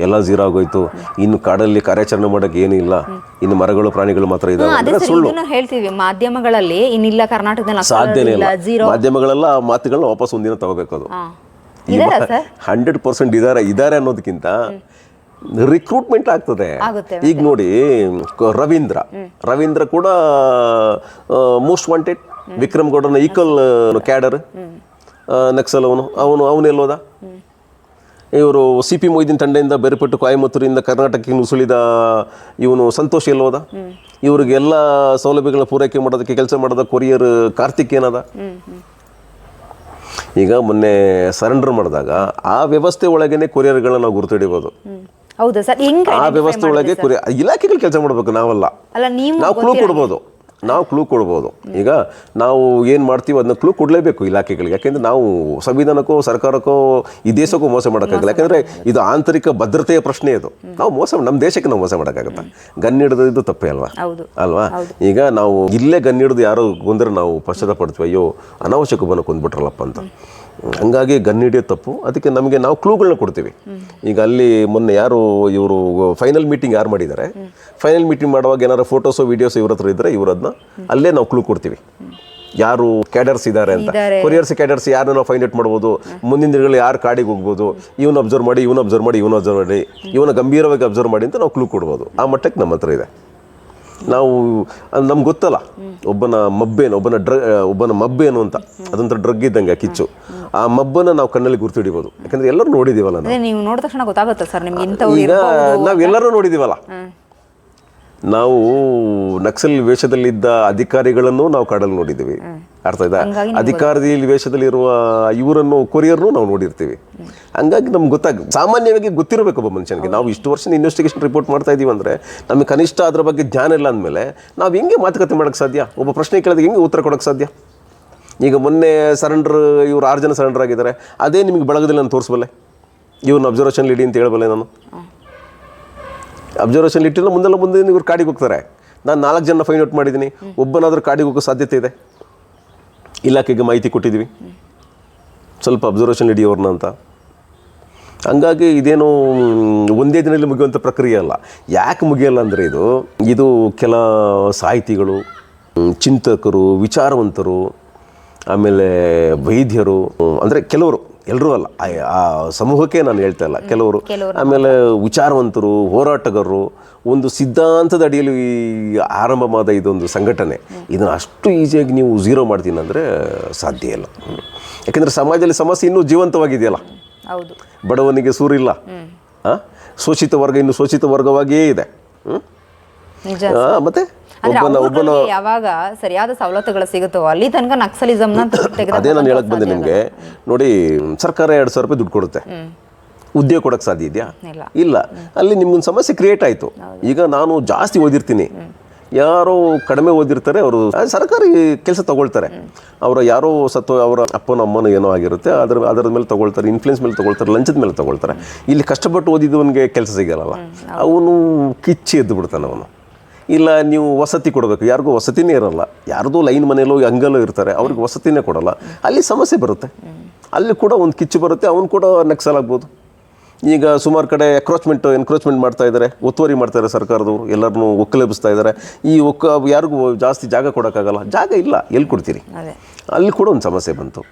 Speaker 1: ಎಲ್ಲ ಝೀರೋ ಆಗೋಯ್ತು ಇನ್ನು ಕಾಡಲ್ಲಿ ಕಾರ್ಯಾಚರಣೆ ಮಾಡೋಕೆ ಇಲ್ಲ. ಇನ್ನು ಮರಗಳು ಪ್ರಾಣಿಗಳು ಮಾತ್ರ ಇದಾವೆ. ಸುಳ್ಳು.
Speaker 2: ಹೇಳ್ತೀವಿ. ಮಾಧ್ಯಮಗಳಲ್ಲಿ ಇನ್ನಿಲ್ಲ ಕರ್ನಾಟಕದಲ್ಲಿ
Speaker 1: ಸಾಧ್ಯನೇ ಇಲ್ಲ. ಮಾಧ್ಯಮಗಳೆಲ್ಲ ಆ ಮಾತುಗಳನ್ನ ವಾಪಸ್ ಒಂದಿನ ತಗೋಬೇಕು ಅದು. ಹಂಡ್ರೆಡ್ ಪರ್ಸೆಂಟ್ ಇದಾರೆ ಇದಾರೆ ಅನ್ನೋದಕ್ಕಿಂತ ರಿಕ್ರೂಟ್ಮೆಂಟ್ ಆಗ್ತದೆ. ಈಗ ನೋಡಿ ರವೀಂದ್ರ. ರವೀಂದ್ರ ಕೂಡ ಮೋಸ್ಟ್ ವಾಂಟೆಡ್ ವಿಕ್ರಮ್ ಗೌಡನ ಈಕ್ವಲ್ ಕ್ಯಾಡರ್ ನಕ್ಸಲ್ ಅವನು ಅವನು ಅವನೆಲ್ಲೋದ ಇವರು ಸಿ ಪಿ ಮೊಯ್ದಿನ್ ತಂಡೆಯಿಂದ ಬೇರ್ಪಟ್ಟು ಕೊಯಮತ್ತೂರಿಂದ ಕರ್ನಾಟಕಕ್ಕೆ ನುಸುಳಿದ ಇವನು ಸಂತೋಷ್ ಎಲ್ಲೋದ? ಇವ್ರಿಗೆಲ್ಲ ಸೌಲಭ್ಯಗಳನ್ನ ಪೂರೈಕೆ ಮಾಡೋದಕ್ಕೆ ಕೆಲಸ ಮಾಡೋದ ಕೊರಿಯರ್ ಕಾರ್ತಿಕ್ ಏನದ? ಈಗ ಮೊನ್ನೆ ಸರೆಂಡರ್ ಮಾಡಿದಾಗ ಆ ವ್ಯವಸ್ಥೆ ಒಳಗೇನೆ ಕೊರಿಯರ್ಗಳನ್ನ ನಾವು ಗುರುತು ಹಿಡಿಬೋದು.
Speaker 2: ಹೌದಾ ಸರ್? ಹೆಂಗ್
Speaker 1: ಆ ವ್ಯವಸ್ಥೆ ಒಳಗೆ ಕೊರಿಯರ್ ಇಲಾಖೆಗಳು ಕೆಲಸ ಮಾಡಬೇಕು ನಾವಲ್ಲ.
Speaker 2: ನಾವು
Speaker 1: ಕ್ಲೂ ಕೊಡ್ಬೋದು. ನಾವು ಕ್ಲೂ ಕೊಡ್ಬೋದು. ಈಗ ನಾವು ಏನು ಮಾಡ್ತೀವಿ ಅದನ್ನ ಕ್ಲೂ ಕೊಡಲೇಬೇಕು ಇಲಾಖೆಗಳಿಗೆ. ಯಾಕೆಂದ್ರೆ ನಾವು ಸಂವಿಧಾನಕ್ಕೋ ಸರ್ಕಾರಕ್ಕೋ ಈ ದೇಶಕ್ಕೂ ಮೋಸ ಮಾಡೋಕ್ಕಾಗಲ್ಲ. ಯಾಕೆಂದರೆ ಇದು ಆಂತರಿಕ ಭದ್ರತೆಯ ಪ್ರಶ್ನೆ ಇದು. ನಾವು ಮೋಸ ನಮ್ಮ ದೇಶಕ್ಕೆ ನಾವು ಮೋಸ ಮಾಡೋಕ್ಕಾಗತ್ತೆ? ಗನ್ ಇದು ತಪ್ಪೇ ಅಲ್ವಾ? ಅಲ್ವಾ? ಈಗ ನಾವು ಇಲ್ಲೇ ಗನ್ ಹಿಡಿದು ಯಾರೋ ಗೊಂದ್ರೆ ನಾವು ಪಶ್ಚಾತ್ತಾಪ ಪಡ್ತೀವಿ. ಅಯ್ಯೋ ಅನಾವಶ್ಯಕ ಬಂದು ಕೊಂದ್ಬಿಟ್ರಲ್ಲಪ್ಪ ಅಂತ. ಹಂಗಾಗಿ ಗನ್ ಹಿಡಿಯೋ ತಪ್ಪು. ಅದಕ್ಕೆ ನಮಗೆ ನಾವು ಕ್ಲೂಗಳನ್ನ ಕೊಡ್ತೀವಿ. ಈಗ ಅಲ್ಲಿ ಮೊನ್ನೆ ಯಾರು ಇವರು ಫೈನಲ್ ಮೀಟಿಂಗ್ ಯಾರು ಮಾಡಿದ್ದಾರೆ? ಫೈನಲ್ ಮೀಟಿಂಗ್ ಮಾಡುವಾಗ ಏನಾರು ಫೋಟೋಸು ವೀಡಿಯೋಸ್ ಇವ್ರ ಹತ್ರ ಇದ್ದರೆ ಇವ್ರ ಅದನ್ನ ಅಲ್ಲೇ ನಾವು ಕ್ಲೂ ಕೊಡ್ತೀವಿ. ಯಾರು ಕ್ಯಾಡರ್ಸ್ ಇದ್ದಾರೆ ಅಂತ. ಕೊರಿಯರ್ಸ್ ಕ್ಯಾಡರ್ಸ್ ಯಾರನ್ನ ನಾವು ಫೈಂಡ್ ಔಟ್ ಮಾಡ್ಬೋದು. ಮುಂದಿನ ದಿನಗಳಲ್ಲಿ ಯಾರು ಕಾಡಿಗೆ ಹೋಗ್ಬೋದು. ಇವನು ಅಬ್ಸರ್ವ್ ಮಾಡಿ ಇವನು ಅಬ್ಸರ್ವ್ ಮಾಡಿ ಇವನು ಅಬ್ಸರ್ವ್ ಮಾಡಿ ಇವನ ಗಂಭೀರವಾಗಿ ಅಬ್ಸರ್ವ್ ಮಾಡಿ ಅಂತ ನಾವು ಕ್ಲೂ ಕೊಡ್ಬೋದು. ಆ ಮಟ್ಟಕ್ಕೆ ನಮ್ಮ ಹತ್ರ ಇದೆ. ನಾವು ಅದು ನಮ್ಗೆ ಗೊತ್ತಲ್ಲ. ಒಬ್ಬನ ಮಬ್ಬೇನು ಒಬ್ಬನ ಡ್ರ ಒಬ್ಬನ ಮಬ್ಬೇನು ಅಂತ. ಅದೊಂಥರ ಡ್ರಗ್ ಇದ್ದಂಗೆ ಕಿಚ್ಚು. ಆ ಮಬ್ಬನ್ನ ನಾವು ಕಣ್ಣಲ್ಲಿ ಗುರ್ತು ಹಿಡಿಬೋದು. ಯಾಕಂದ್ರೆ ಎಲ್ಲರೂ ನೋಡಿದೀವಲ್ಲ ನಾವು
Speaker 2: ನೀವು ನೋಡಿದ ತಕ್ಷಣ ಗೊತ್ತಾಗುತ್ತೆ ಸರ್ ನಿಮ್ಗೆ ಇಂಥವ್ರು
Speaker 1: ಈಗ ನಾವು ಎಲ್ಲರೂ ನೋಡಿದೀವಲ್ಲ. ನಾವು ನಕ್ಸಲ್ ವೇಷದಲ್ಲಿದ್ದ ಅಧಿಕಾರಿಗಳನ್ನು ನಾವು ಕಾಡಲ್ಲಿ ನೋಡಿದ್ದೀವಿ. ಅರ್ಥ ಆಯ್ತಾ? ಅಧಿಕಾರಿ ವೇಷದಲ್ಲಿರುವ ಇವರನ್ನು ಕೊರಿಯರ್ನು ನಾವು ನೋಡಿರ್ತೀವಿ. ಹಂಗಾಗಿ ನಮ್ಗೆ ಗೊತ್ತಾಗ ಸಾಮಾನ್ಯವಾಗಿ ಗೊತ್ತಿರಬೇಕು ಒಬ್ಬ ಮನುಷ್ಯನಿಗೆ. ನಾವು ಇಷ್ಟು ವರ್ಷ ಇನ್ವೆಸ್ಟಿಗೇಷನ್ ರಿಪೋರ್ಟ್ ಮಾಡ್ತಾ ಇದೀವಿ ಅಂದರೆ ನಮಗೆ ಕನಿಷ್ಠ ಅದ್ರ ಬಗ್ಗೆ ಜ್ಞಾನ ಇಲ್ಲ ಅಂದಮೇಲೆ ನಾವು ಹೆಂಗೆ ಮಾತುಕತೆ ಮಾಡೋಕ್ಕೆ ಸಾಧ್ಯ? ಒಬ್ಬ ಪ್ರಶ್ನೆ ಕೇಳಿದಾಗ ಹೆಂಗೆ ಉತ್ತರ ಕೊಡೋಕ್ಕೆ ಸಾಧ್ಯ? ಈಗ ಮೊನ್ನೆ ಸರೆಂಡರ್ ಇವ್ರು ಆರು ಜನ ಸರೆಂಡರ್ ಆಗಿದ್ದಾರೆ. ಅದೇ ನಿಮಗೆ ಬಳಗದಲ್ಲಿ ನಾನು ತೋರಿಸ್ಬಲ್ಲೆ. ಇವ್ರನ್ನ ಅಬ್ಸರ್ವೇಷನ್ ಇಡಿ ಅಂತ ಹೇಳಬಲ್ಲೆ ನಾನು. ಅಬ್ಸರ್ವೇಷನ್ ಇಟ್ಟಿಲ್ಲ ಮುಂದೆಲ್ಲ ಮುಂದೆ ಇವ್ರು ಕಾಡಿಗೆ ಹೋಗ್ತಾರೆ. ನಾನು ನಾಲ್ಕು ಜನ ಫೈನ್ ಔಟ್ ಮಾಡಿದ್ದೀನಿ ಒಬ್ಬನಾದರೂ ಕಾಡಿಗೆ ಹೋಗೋ ಸಾಧ್ಯತೆ ಇದೆ. ಇಲಾಖೆಗೆ ಮಾಹಿತಿ ಕೊಟ್ಟಿದ್ವಿ. ಸ್ವಲ್ಪ ಅಬ್ಸರ್ವೇಷನ್ ಇಡಿ ಅವ್ರನ್ನ ಅಂತ. ಹಂಗಾಗಿ ಇದೇನು ಒಂದೇ ದಿನದಲ್ಲಿ ಮುಗಿಯುವಂಥ ಪ್ರಕ್ರಿಯೆ ಅಲ್ಲ. ಯಾಕೆ ಮುಗಿಯಲ್ಲ ಅಂದರೆ ಇದು ಇದು ಕೆಲ ಸಾಹಿತಿಗಳು ಚಿಂತಕರು, ವಿಚಾರವಂತರು ಆಮೇಲೆ ವೈದ್ಯರು ಅಂದರೆ ಕೆಲವರು ಎಲ್ಲರೂ ಅಲ್ಲ ಆ- ಸಮೂಹಕ್ಕೆ ನಾನು ಹೇಳ್ತಾ ಇಲ್ಲ ಕೆಲವರು ಆಮೇಲೆ ವಿಚಾರವಂತರು ಹೋರಾಟಗಾರರು ಒಂದು ಸಿದ್ಧಾಂತದ ಅಡಿಯಲ್ಲಿ ಈ ಆರಂಭವಾದ ಇದೊಂದು ಸಂಘಟನೆ. ಇದನ್ನು ಅಷ್ಟು ಈಸಿಯಾಗಿ ನೀವು ಝೀರೋ ಮಾಡ್ತೀನಿ ಅಂದರೆ ಸಾಧ್ಯ ಇಲ್ಲ. ಯಾಕಂದರೆ ಸಮಾಜದಲ್ಲಿ ಸಮಸ್ಯೆ ಇನ್ನೂ ಜೀವಂತವಾಗಿದೆಯಲ್ಲ?
Speaker 2: ಹೌದು.
Speaker 1: ಬಡವನಿಗೆ ಸೂರಿಲ್ಲ? ಶೋಷಿತ ವರ್ಗ ಇನ್ನು ಶೋಷಿತ ವರ್ಗವಾಗಿಯೇ ಇದೆ. ಮತ್ತೆ? ಒಬ್ಬನ ಒಬ್ಬನ
Speaker 2: ಯಾವಾಗ ಸರಿಯಾದ ಸವಲತ್ತುಗಳು ಸಿಗುತ್ತೋ ಅಲ್ಲಿ ತನಕ ನಕ್ಸಲಿಸಮ್
Speaker 1: ಅದೇ ನಾನು ಹೇಳಕ್ ಬಂದೆ ನಿಮಗೆ. ನೋಡಿ ಸರ್ಕಾರ ಎರಡು ಸಾವಿರ ರೂಪಾಯಿ ದುಡ್ಡು ಕೊಡುತ್ತೆ. ಉದ್ಯೋಗ ಕೊಡಕ್ಕೆ ಸಾಧ್ಯ ಇದೆಯಾ?
Speaker 2: ಇಲ್ಲ.
Speaker 1: ಇಲ್ಲ. ಅಲ್ಲಿ ನಿಮ್ಗೊಂದು ಸಮಸ್ಯೆ ಕ್ರಿಯೇಟ್ ಆಯಿತು. ಈಗ ನಾನು ಜಾಸ್ತಿ ಓದಿರ್ತೀನಿ. ಯಾರೋ ಕಡಿಮೆ ಓದಿರ್ತಾರೆ ಅವರು ಸರ್ಕಾರಿ ಕೆಲಸ ತಗೊಳ್ತಾರೆ. ಅವರ ಯಾರೋ ಸತ್ತು ಅವರ ಅಪ್ಪನ ಅಮ್ಮನ ಏನೋ ಆಗಿರುತ್ತೆ ಅದರ ಅದರ ಮೇಲೆ ತಗೊಳ್ತಾರೆ ಇನ್ಫ್ಲೂಯೆನ್ಸ್ ಮೇಲೆ ತಗೊಳ್ತಾರೆ ಲಂಚದ ಮೇಲೆ ತಗೊಳ್ತಾರೆ. ಇಲ್ಲಿ ಕಷ್ಟಪಟ್ಟು ಓದಿದವನಿಗೆ ಕೆಲಸ ಸಿಗಲ್ಲ ಅವನು ಕಿಚ್ಚಿ ಎದ್ದು ಬಿಡ್ತಾನೆ ಅವನು. ಇಲ್ಲ ನೀವು ವಸತಿ ಕೊಡಬೇಕು. ಯಾರಿಗೂ ವಸತಿನೇ ಇರಲ್ಲ. ಯಾರ್ದೋ ಲೈನ್ ಮನೆಯಲ್ಲೋ ಹಂಗಲ್ಲೋ ಇರ್ತಾರೆ ಅವ್ರಿಗೆ ವಸತಿನೇ ಕೊಡಲ್ಲ. ಅಲ್ಲಿ ಸಮಸ್ಯೆ ಬರುತ್ತೆ. ಅಲ್ಲಿ ಕೂಡ ಒಂದು ಕಿಚ್ಚು ಬರುತ್ತೆ ಅವನು ಕೂಡ ನಕ್ಸಲ್ ಆಗ್ಬೋದು. ಈಗ ಸುಮಾರು ಕಡೆ ಎಕ್ರೋಚ್ಮೆಂಟ್ ಎನ್ಕ್ರೋಚ್ಮೆಂಟ್ ಮಾಡ್ತಾ ಇದ್ದಾರೆ ಒತ್ತುವರಿ ಮಾಡ್ತಾರೆ ಸರ್ಕಾರದವರು. ಎಲ್ಲರನ್ನೂ ಒಕ್ಕಲೆಬಿಸ್ತಾ ಇದ್ದಾರೆ ಈ ಒಕ್ಕ ಯಾರಿಗೂ ಜಾಸ್ತಿ ಜಾಗ ಕೊಡೋಕ್ಕಾಗಲ್ಲ. ಜಾಗ ಇಲ್ಲ ಎಲ್ಲಿ ಕೊಡ್ತೀರಿ? ಅಲ್ಲಿ ಕೂಡ ಒಂದು ಸಮಸ್ಯೆ ಬಂತು.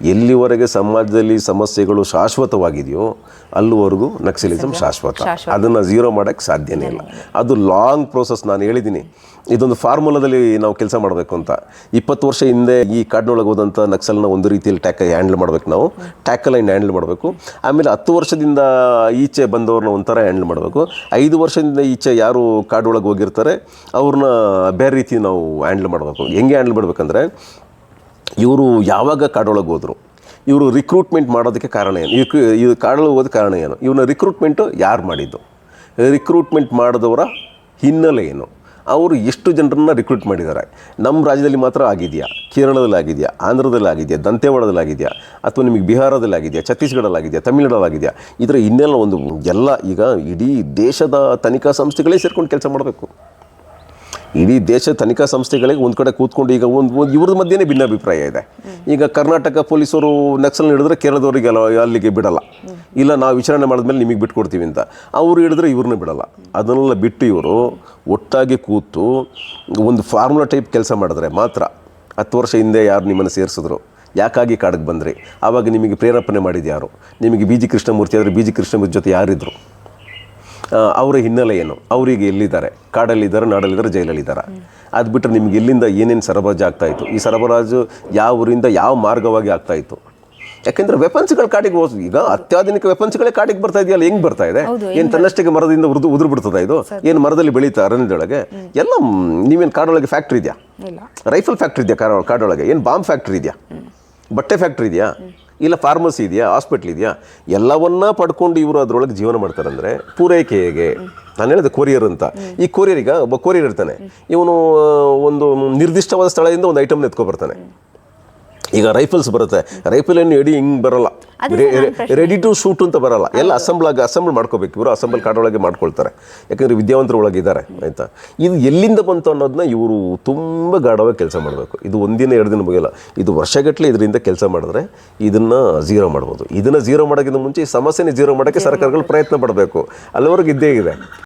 Speaker 1: ಎಲ್ಲಿವರೆಗೆ ಸಮಾಜದಲ್ಲಿ ಸಮಸ್ಯೆಗಳು ಶಾಶ್ವತವಾಗಿದೆಯೋ ಅಲ್ಲಿವರೆಗೂ ನಕ್ಸಲಿಸಮ್ ಶಾಶ್ವತ. ಅದನ್ನು ಝೀರೋ ಮಾಡೋಕ್ಕೆ ಸಾಧ್ಯನೇ ಇಲ್ಲ. ಅದು ಲಾಂಗ್ ಪ್ರೋಸೆಸ್ ನಾನು ಹೇಳಿದ್ದೀನಿ ಇದೊಂದು ಫಾರ್ಮುಲಾದಲ್ಲಿ ನಾವು ಕೆಲಸ ಮಾಡಬೇಕು ಅಂತ. ಇಪ್ಪತ್ತು ವರ್ಷ ಹಿಂದೆ ಈ ಕಾಡಿನೊಳಗೆ ಹೋದಂಥ ನಕ್ಸಲ್ನ ಒಂದು ರೀತಿಯಲ್ಲಿ ಟ್ಯಾಕ್ ಹ್ಯಾಂಡಲ್ ಮಾಡಬೇಕು ನಾವು. ಟ್ಯಾಕಲ್ ಆ್ಯಂಡ್ ಹ್ಯಾಂಡಲ್ ಮಾಡಬೇಕು. ಆಮೇಲೆ ಹತ್ತು ವರ್ಷದಿಂದ ಈಚೆ ಬಂದವ್ರನ್ನ ಒಂಥರ ಹ್ಯಾಂಡಲ್ ಮಾಡಬೇಕು. ಐದು ವರ್ಷದಿಂದ ಈಚೆ ಯಾರು ಕಾಡೊಳಗೆ ಹೋಗಿರ್ತಾರೆ ಅವ್ರನ್ನ ಬೇರೆ ರೀತಿ ನಾವು ಹ್ಯಾಂಡಲ್ ಮಾಡಬೇಕು. ಹೆಂಗೆ ಹ್ಯಾಂಡಲ್ ಮಾಡಬೇಕಂದ್ರೆ ಇವರು ಯಾವಾಗ ಕಾಡೊಳಗೆ ಹೋದರು? ಇವರು ರಿಕ್ರೂಟ್ಮೆಂಟ್ ಮಾಡೋದಕ್ಕೆ ಕಾರಣ ಏನು? ಇವ್ರು ಇದು ಕಾಡೊಳಗೆ ಹೋದ ಕಾರಣ ಏನು? ಇವನ ರಿಕ್ರೂಟ್ಮೆಂಟು ಯಾರು ಮಾಡಿದ್ದು? ರಿಕ್ರೂಟ್ಮೆಂಟ್ ಮಾಡಿದವರ ಹಿನ್ನೆಲೆ ಏನು? ಅವರು ಎಷ್ಟು ಜನರನ್ನ ರಿಕ್ರೂಟ್ ಮಾಡಿದ್ದಾರೆ ನಮ್ಮ ರಾಜ್ಯದಲ್ಲಿ ಮಾತ್ರ ಆಗಿದೆಯಾ? ಕೇರಳದಲ್ಲಿ ಆಗಿದೆಯಾ? ಆಂಧ್ರದಲ್ಲಿ ಆಗಿದೆಯಾ? ದಂತೇವಾಡದಲ್ಲಿ ಆಗಿದೆಯಾ? ಅಥವಾ ನಿಮಗೆ ಬಿಹಾರದಲ್ಲಿ ಆಗಿದೆಯಾ? ಛತ್ತೀಸ್ಗಢಲ್ಲಿ ಆಗಿದೆಯಾ? ತಮಿಳುನಾಡಲ್ಲಿ ಆಗಿದೆಯಾ? ಇದರ ಇನ್ನೆಲ್ಲ ಒಂದು ಎಲ್ಲ ಈಗ ಇಡೀ ದೇಶದ ತನಿಖಾ ಸಂಸ್ಥೆಗಳೇ ಸೇರ್ಕೊಂಡು ಕೆಲಸ ಮಾಡಬೇಕು. ಇಡೀ ದೇಶ ತನಿಖಾ ಸಂಸ್ಥೆಗಳಿಗೆ ಒಂದು ಕಡೆ ಕೂತ್ಕೊಂಡು ಈಗ ಒಂದು ಒಂದು ಮಧ್ಯೆ ಮಧ್ಯೆನೇ ಭಿನ್ನಾಭಿಪ್ರಾಯ ಇದೆ. ಈಗ ಕರ್ನಾಟಕ ಪೊಲೀಸರು ನಕ್ಸಲ್ ಹಿಡಿದ್ರೆ ಕೇರಳದವರಿಗೆ ಅಲ್ಲಿಗೆ ಬಿಡಲ್ಲ. ಇಲ್ಲ, ನಾವು ವಿಚಾರಣೆ ಮಾಡಿದ್ಮೇಲೆ ನಿಮಗೆ ಬಿಟ್ಕೊಡ್ತೀವಿ ಅಂತ. ಅವರು ಹಿಡಿದ್ರೆ ಇವ್ರನ್ನ ಬಿಡಲ್ಲ. ಅದನ್ನೆಲ್ಲ ಬಿಟ್ಟು ಇವರು ಒಟ್ಟಾಗಿ ಕೂತು ಒಂದು ಫಾರ್ಮುಲಾ ಟೈಪ್ ಕೆಲಸ ಮಾಡಿದ್ರೆ ಮಾತ್ರ ಹತ್ತು ವರ್ಷ ಹಿಂದೆ ಯಾರು ನಿಮ್ಮನ್ನು ಸೇರಿಸಿದ್ರು? ಯಾಕಾಗಿ ಕಾಡಿಗೆ ಬಂದ್ರಿ? ಆವಾಗ ನಿಮಗೆ ಪ್ರೇರೇಪಣೆ ಮಾಡಿದ ಯಾರು ನಿಮಗೆ ಬಿ ಜಿ ಕೃಷ್ಣಮೂರ್ತಿ ಆದರೆ ಬಿ ಜಿ ಕೃಷ್ಣಮೂರ್ತಿ ಜೊತೆ ಯಾರಿದ್ರು? ಅವರ ಹಿನ್ನೆಲೆ ಏನು? ಅವರಿಗೆ ಎಲ್ಲಿದ್ದಾರೆ? ಕಾಡಲ್ಲಿದ್ದಾರೆ ನಾಡಲ್ಲಿದ್ದಾರೆ ಜೈಲಲ್ಲಿದ್ದಾರೆ. ಅದು ಬಿಟ್ಟರೆ ನಿಮ್ಗೆ ಎಲ್ಲಿಂದ ಏನೇನು ಸರಬರಾಜು ಆಗ್ತಾ ಇತ್ತು? ಈ ಸರಬರಾಜು ಯಾವ ಊರಿಂದ ಯಾವ ಮಾರ್ಗವಾಗಿ ಆಗ್ತಾ ಇತ್ತು? ಯಾಕೆಂದ್ರೆ ವೆಪನ್ಸ್ಗಳು ಕಾಡಿಗೆ ಹೋಗಿ ಈಗ ಅತ್ಯಾಧುನಿಕ ವೆಪನ್ಸ್ಗಳೇ ಕಾಡಿಗೆ ಬರ್ತಾ ಇದೆಯಲ್ಲ ಹೆಂಗ್ ಬರ್ತಾ ಇದೆ? ಏನು ತನ್ನಷ್ಟಕ್ಕೆ ಮರದಿಂದ ಉರಿದು ಉದುರು ಬಿಡ್ತದ ಇದು ಏನು ಮರದಲ್ಲಿ ಬೆಳೀತಾ ಅರಣ್ಯದೊಳಗೆ? ಎಲ್ಲ ನೀವೇನು ಕಾಡೊಳಗೆ ಫ್ಯಾಕ್ಟ್ರಿ ಇದೆಯಾ? ರೈಫಲ್ ಫ್ಯಾಕ್ಟ್ರಿ ಇದೆಯಾ ಕಾಡ ಕಾಡೊಳಗೆ? ಏನು ಬಾಂಬ್ ಫ್ಯಾಕ್ಟ್ರಿ ಇದೆಯಾ? ಬಟ್ಟೆ ಫ್ಯಾಕ್ಟ್ರಿ ಇದೆಯಾ? ಇಲ್ಲ ಫಾರ್ಮಸಿ ಇದೆಯಾ? ಹಾಸ್ಪಿಟ್ಲ್ ಇದೆಯಾ? ಎಲ್ಲವನ್ನ ಪಡ್ಕೊಂಡು ಇವರು ಅದರೊಳಗೆ ಜೀವನ ಮಾಡ್ತಾರೆ ಅಂದರೆ ಪೂರೈಕೆ ಹೇಗೆ? ನಾನು ಹೇಳಿದೆ ಕೊರಿಯರ್ ಅಂತ. ಈ ಕೊರಿಯರ್ ಈಗ ಒಬ್ಬ ಕೊರಿಯರ್ ಇರ್ತಾನೆ. ಇವನು ಒಂದು ನಿರ್ದಿಷ್ಟವಾದ ಸ್ಥಳದಿಂದ ಒಂದು ಐಟಮ್ನ ಎತ್ಕೊ ಬರ್ತಾನೆ. ಈಗ ರೈಫಲ್ಸ್ ಬರುತ್ತೆ. ರೈಫಲ್ ಏನು ಎಡಿ ಹಿಂಗೆ ಬರಲ್ಲ. ರೆಡಿ ಟು ಶೂಟ್ ಅಂತ ಬರಲ್ಲ. ಎಲ್ಲ ಅಸೆಂಬಲ್ ಆಗಿ ಅಸೆಂಬಲ್ ಮಾಡ್ಕೋಬೇಕು ಇವರು. ಅಸೆಂಬಲ್ ಕಾಡೊಳಗೆ ಮಾಡ್ಕೊಳ್ತಾರೆ. ಯಾಕಂದ್ರೆ ವಿದ್ಯಾವಂತರ ಒಳಗಿದ್ದಾರೆ ಆಯ್ತಾ? ಇದು ಎಲ್ಲಿಂದ ಬಂತು ಅನ್ನೋದನ್ನ ಇವರು ತುಂಬ ಗಾಢವಾಗಿ ಕೆಲಸ ಮಾಡಬೇಕು. ಇದು ಒಂದಿನ ಎರಡು ದಿನ ಮುಗಿಯಲ್ಲ. ಇದು ವರ್ಷಗಟ್ಟಲೆ ಇದರಿಂದ ಕೆಲಸ ಮಾಡಿದ್ರೆ ಇದನ್ನು ಝೀರೋ ಮಾಡ್ಬೋದು. ಇದನ್ನು ಝೀರೋ ಮಾಡೋಕ್ಕಿಂತ ಮುಂಚೆ ಈ ಸಮಸ್ಯೆನ ಝೀರೋ ಮಾಡೋಕ್ಕೆ ಸರ್ಕಾರಗಳು ಪ್ರಯತ್ನ ಪಡಬೇಕು. ಅಲ್ಲಿವರೆಗೆ ಇದ್ದೇ ಇದೆ.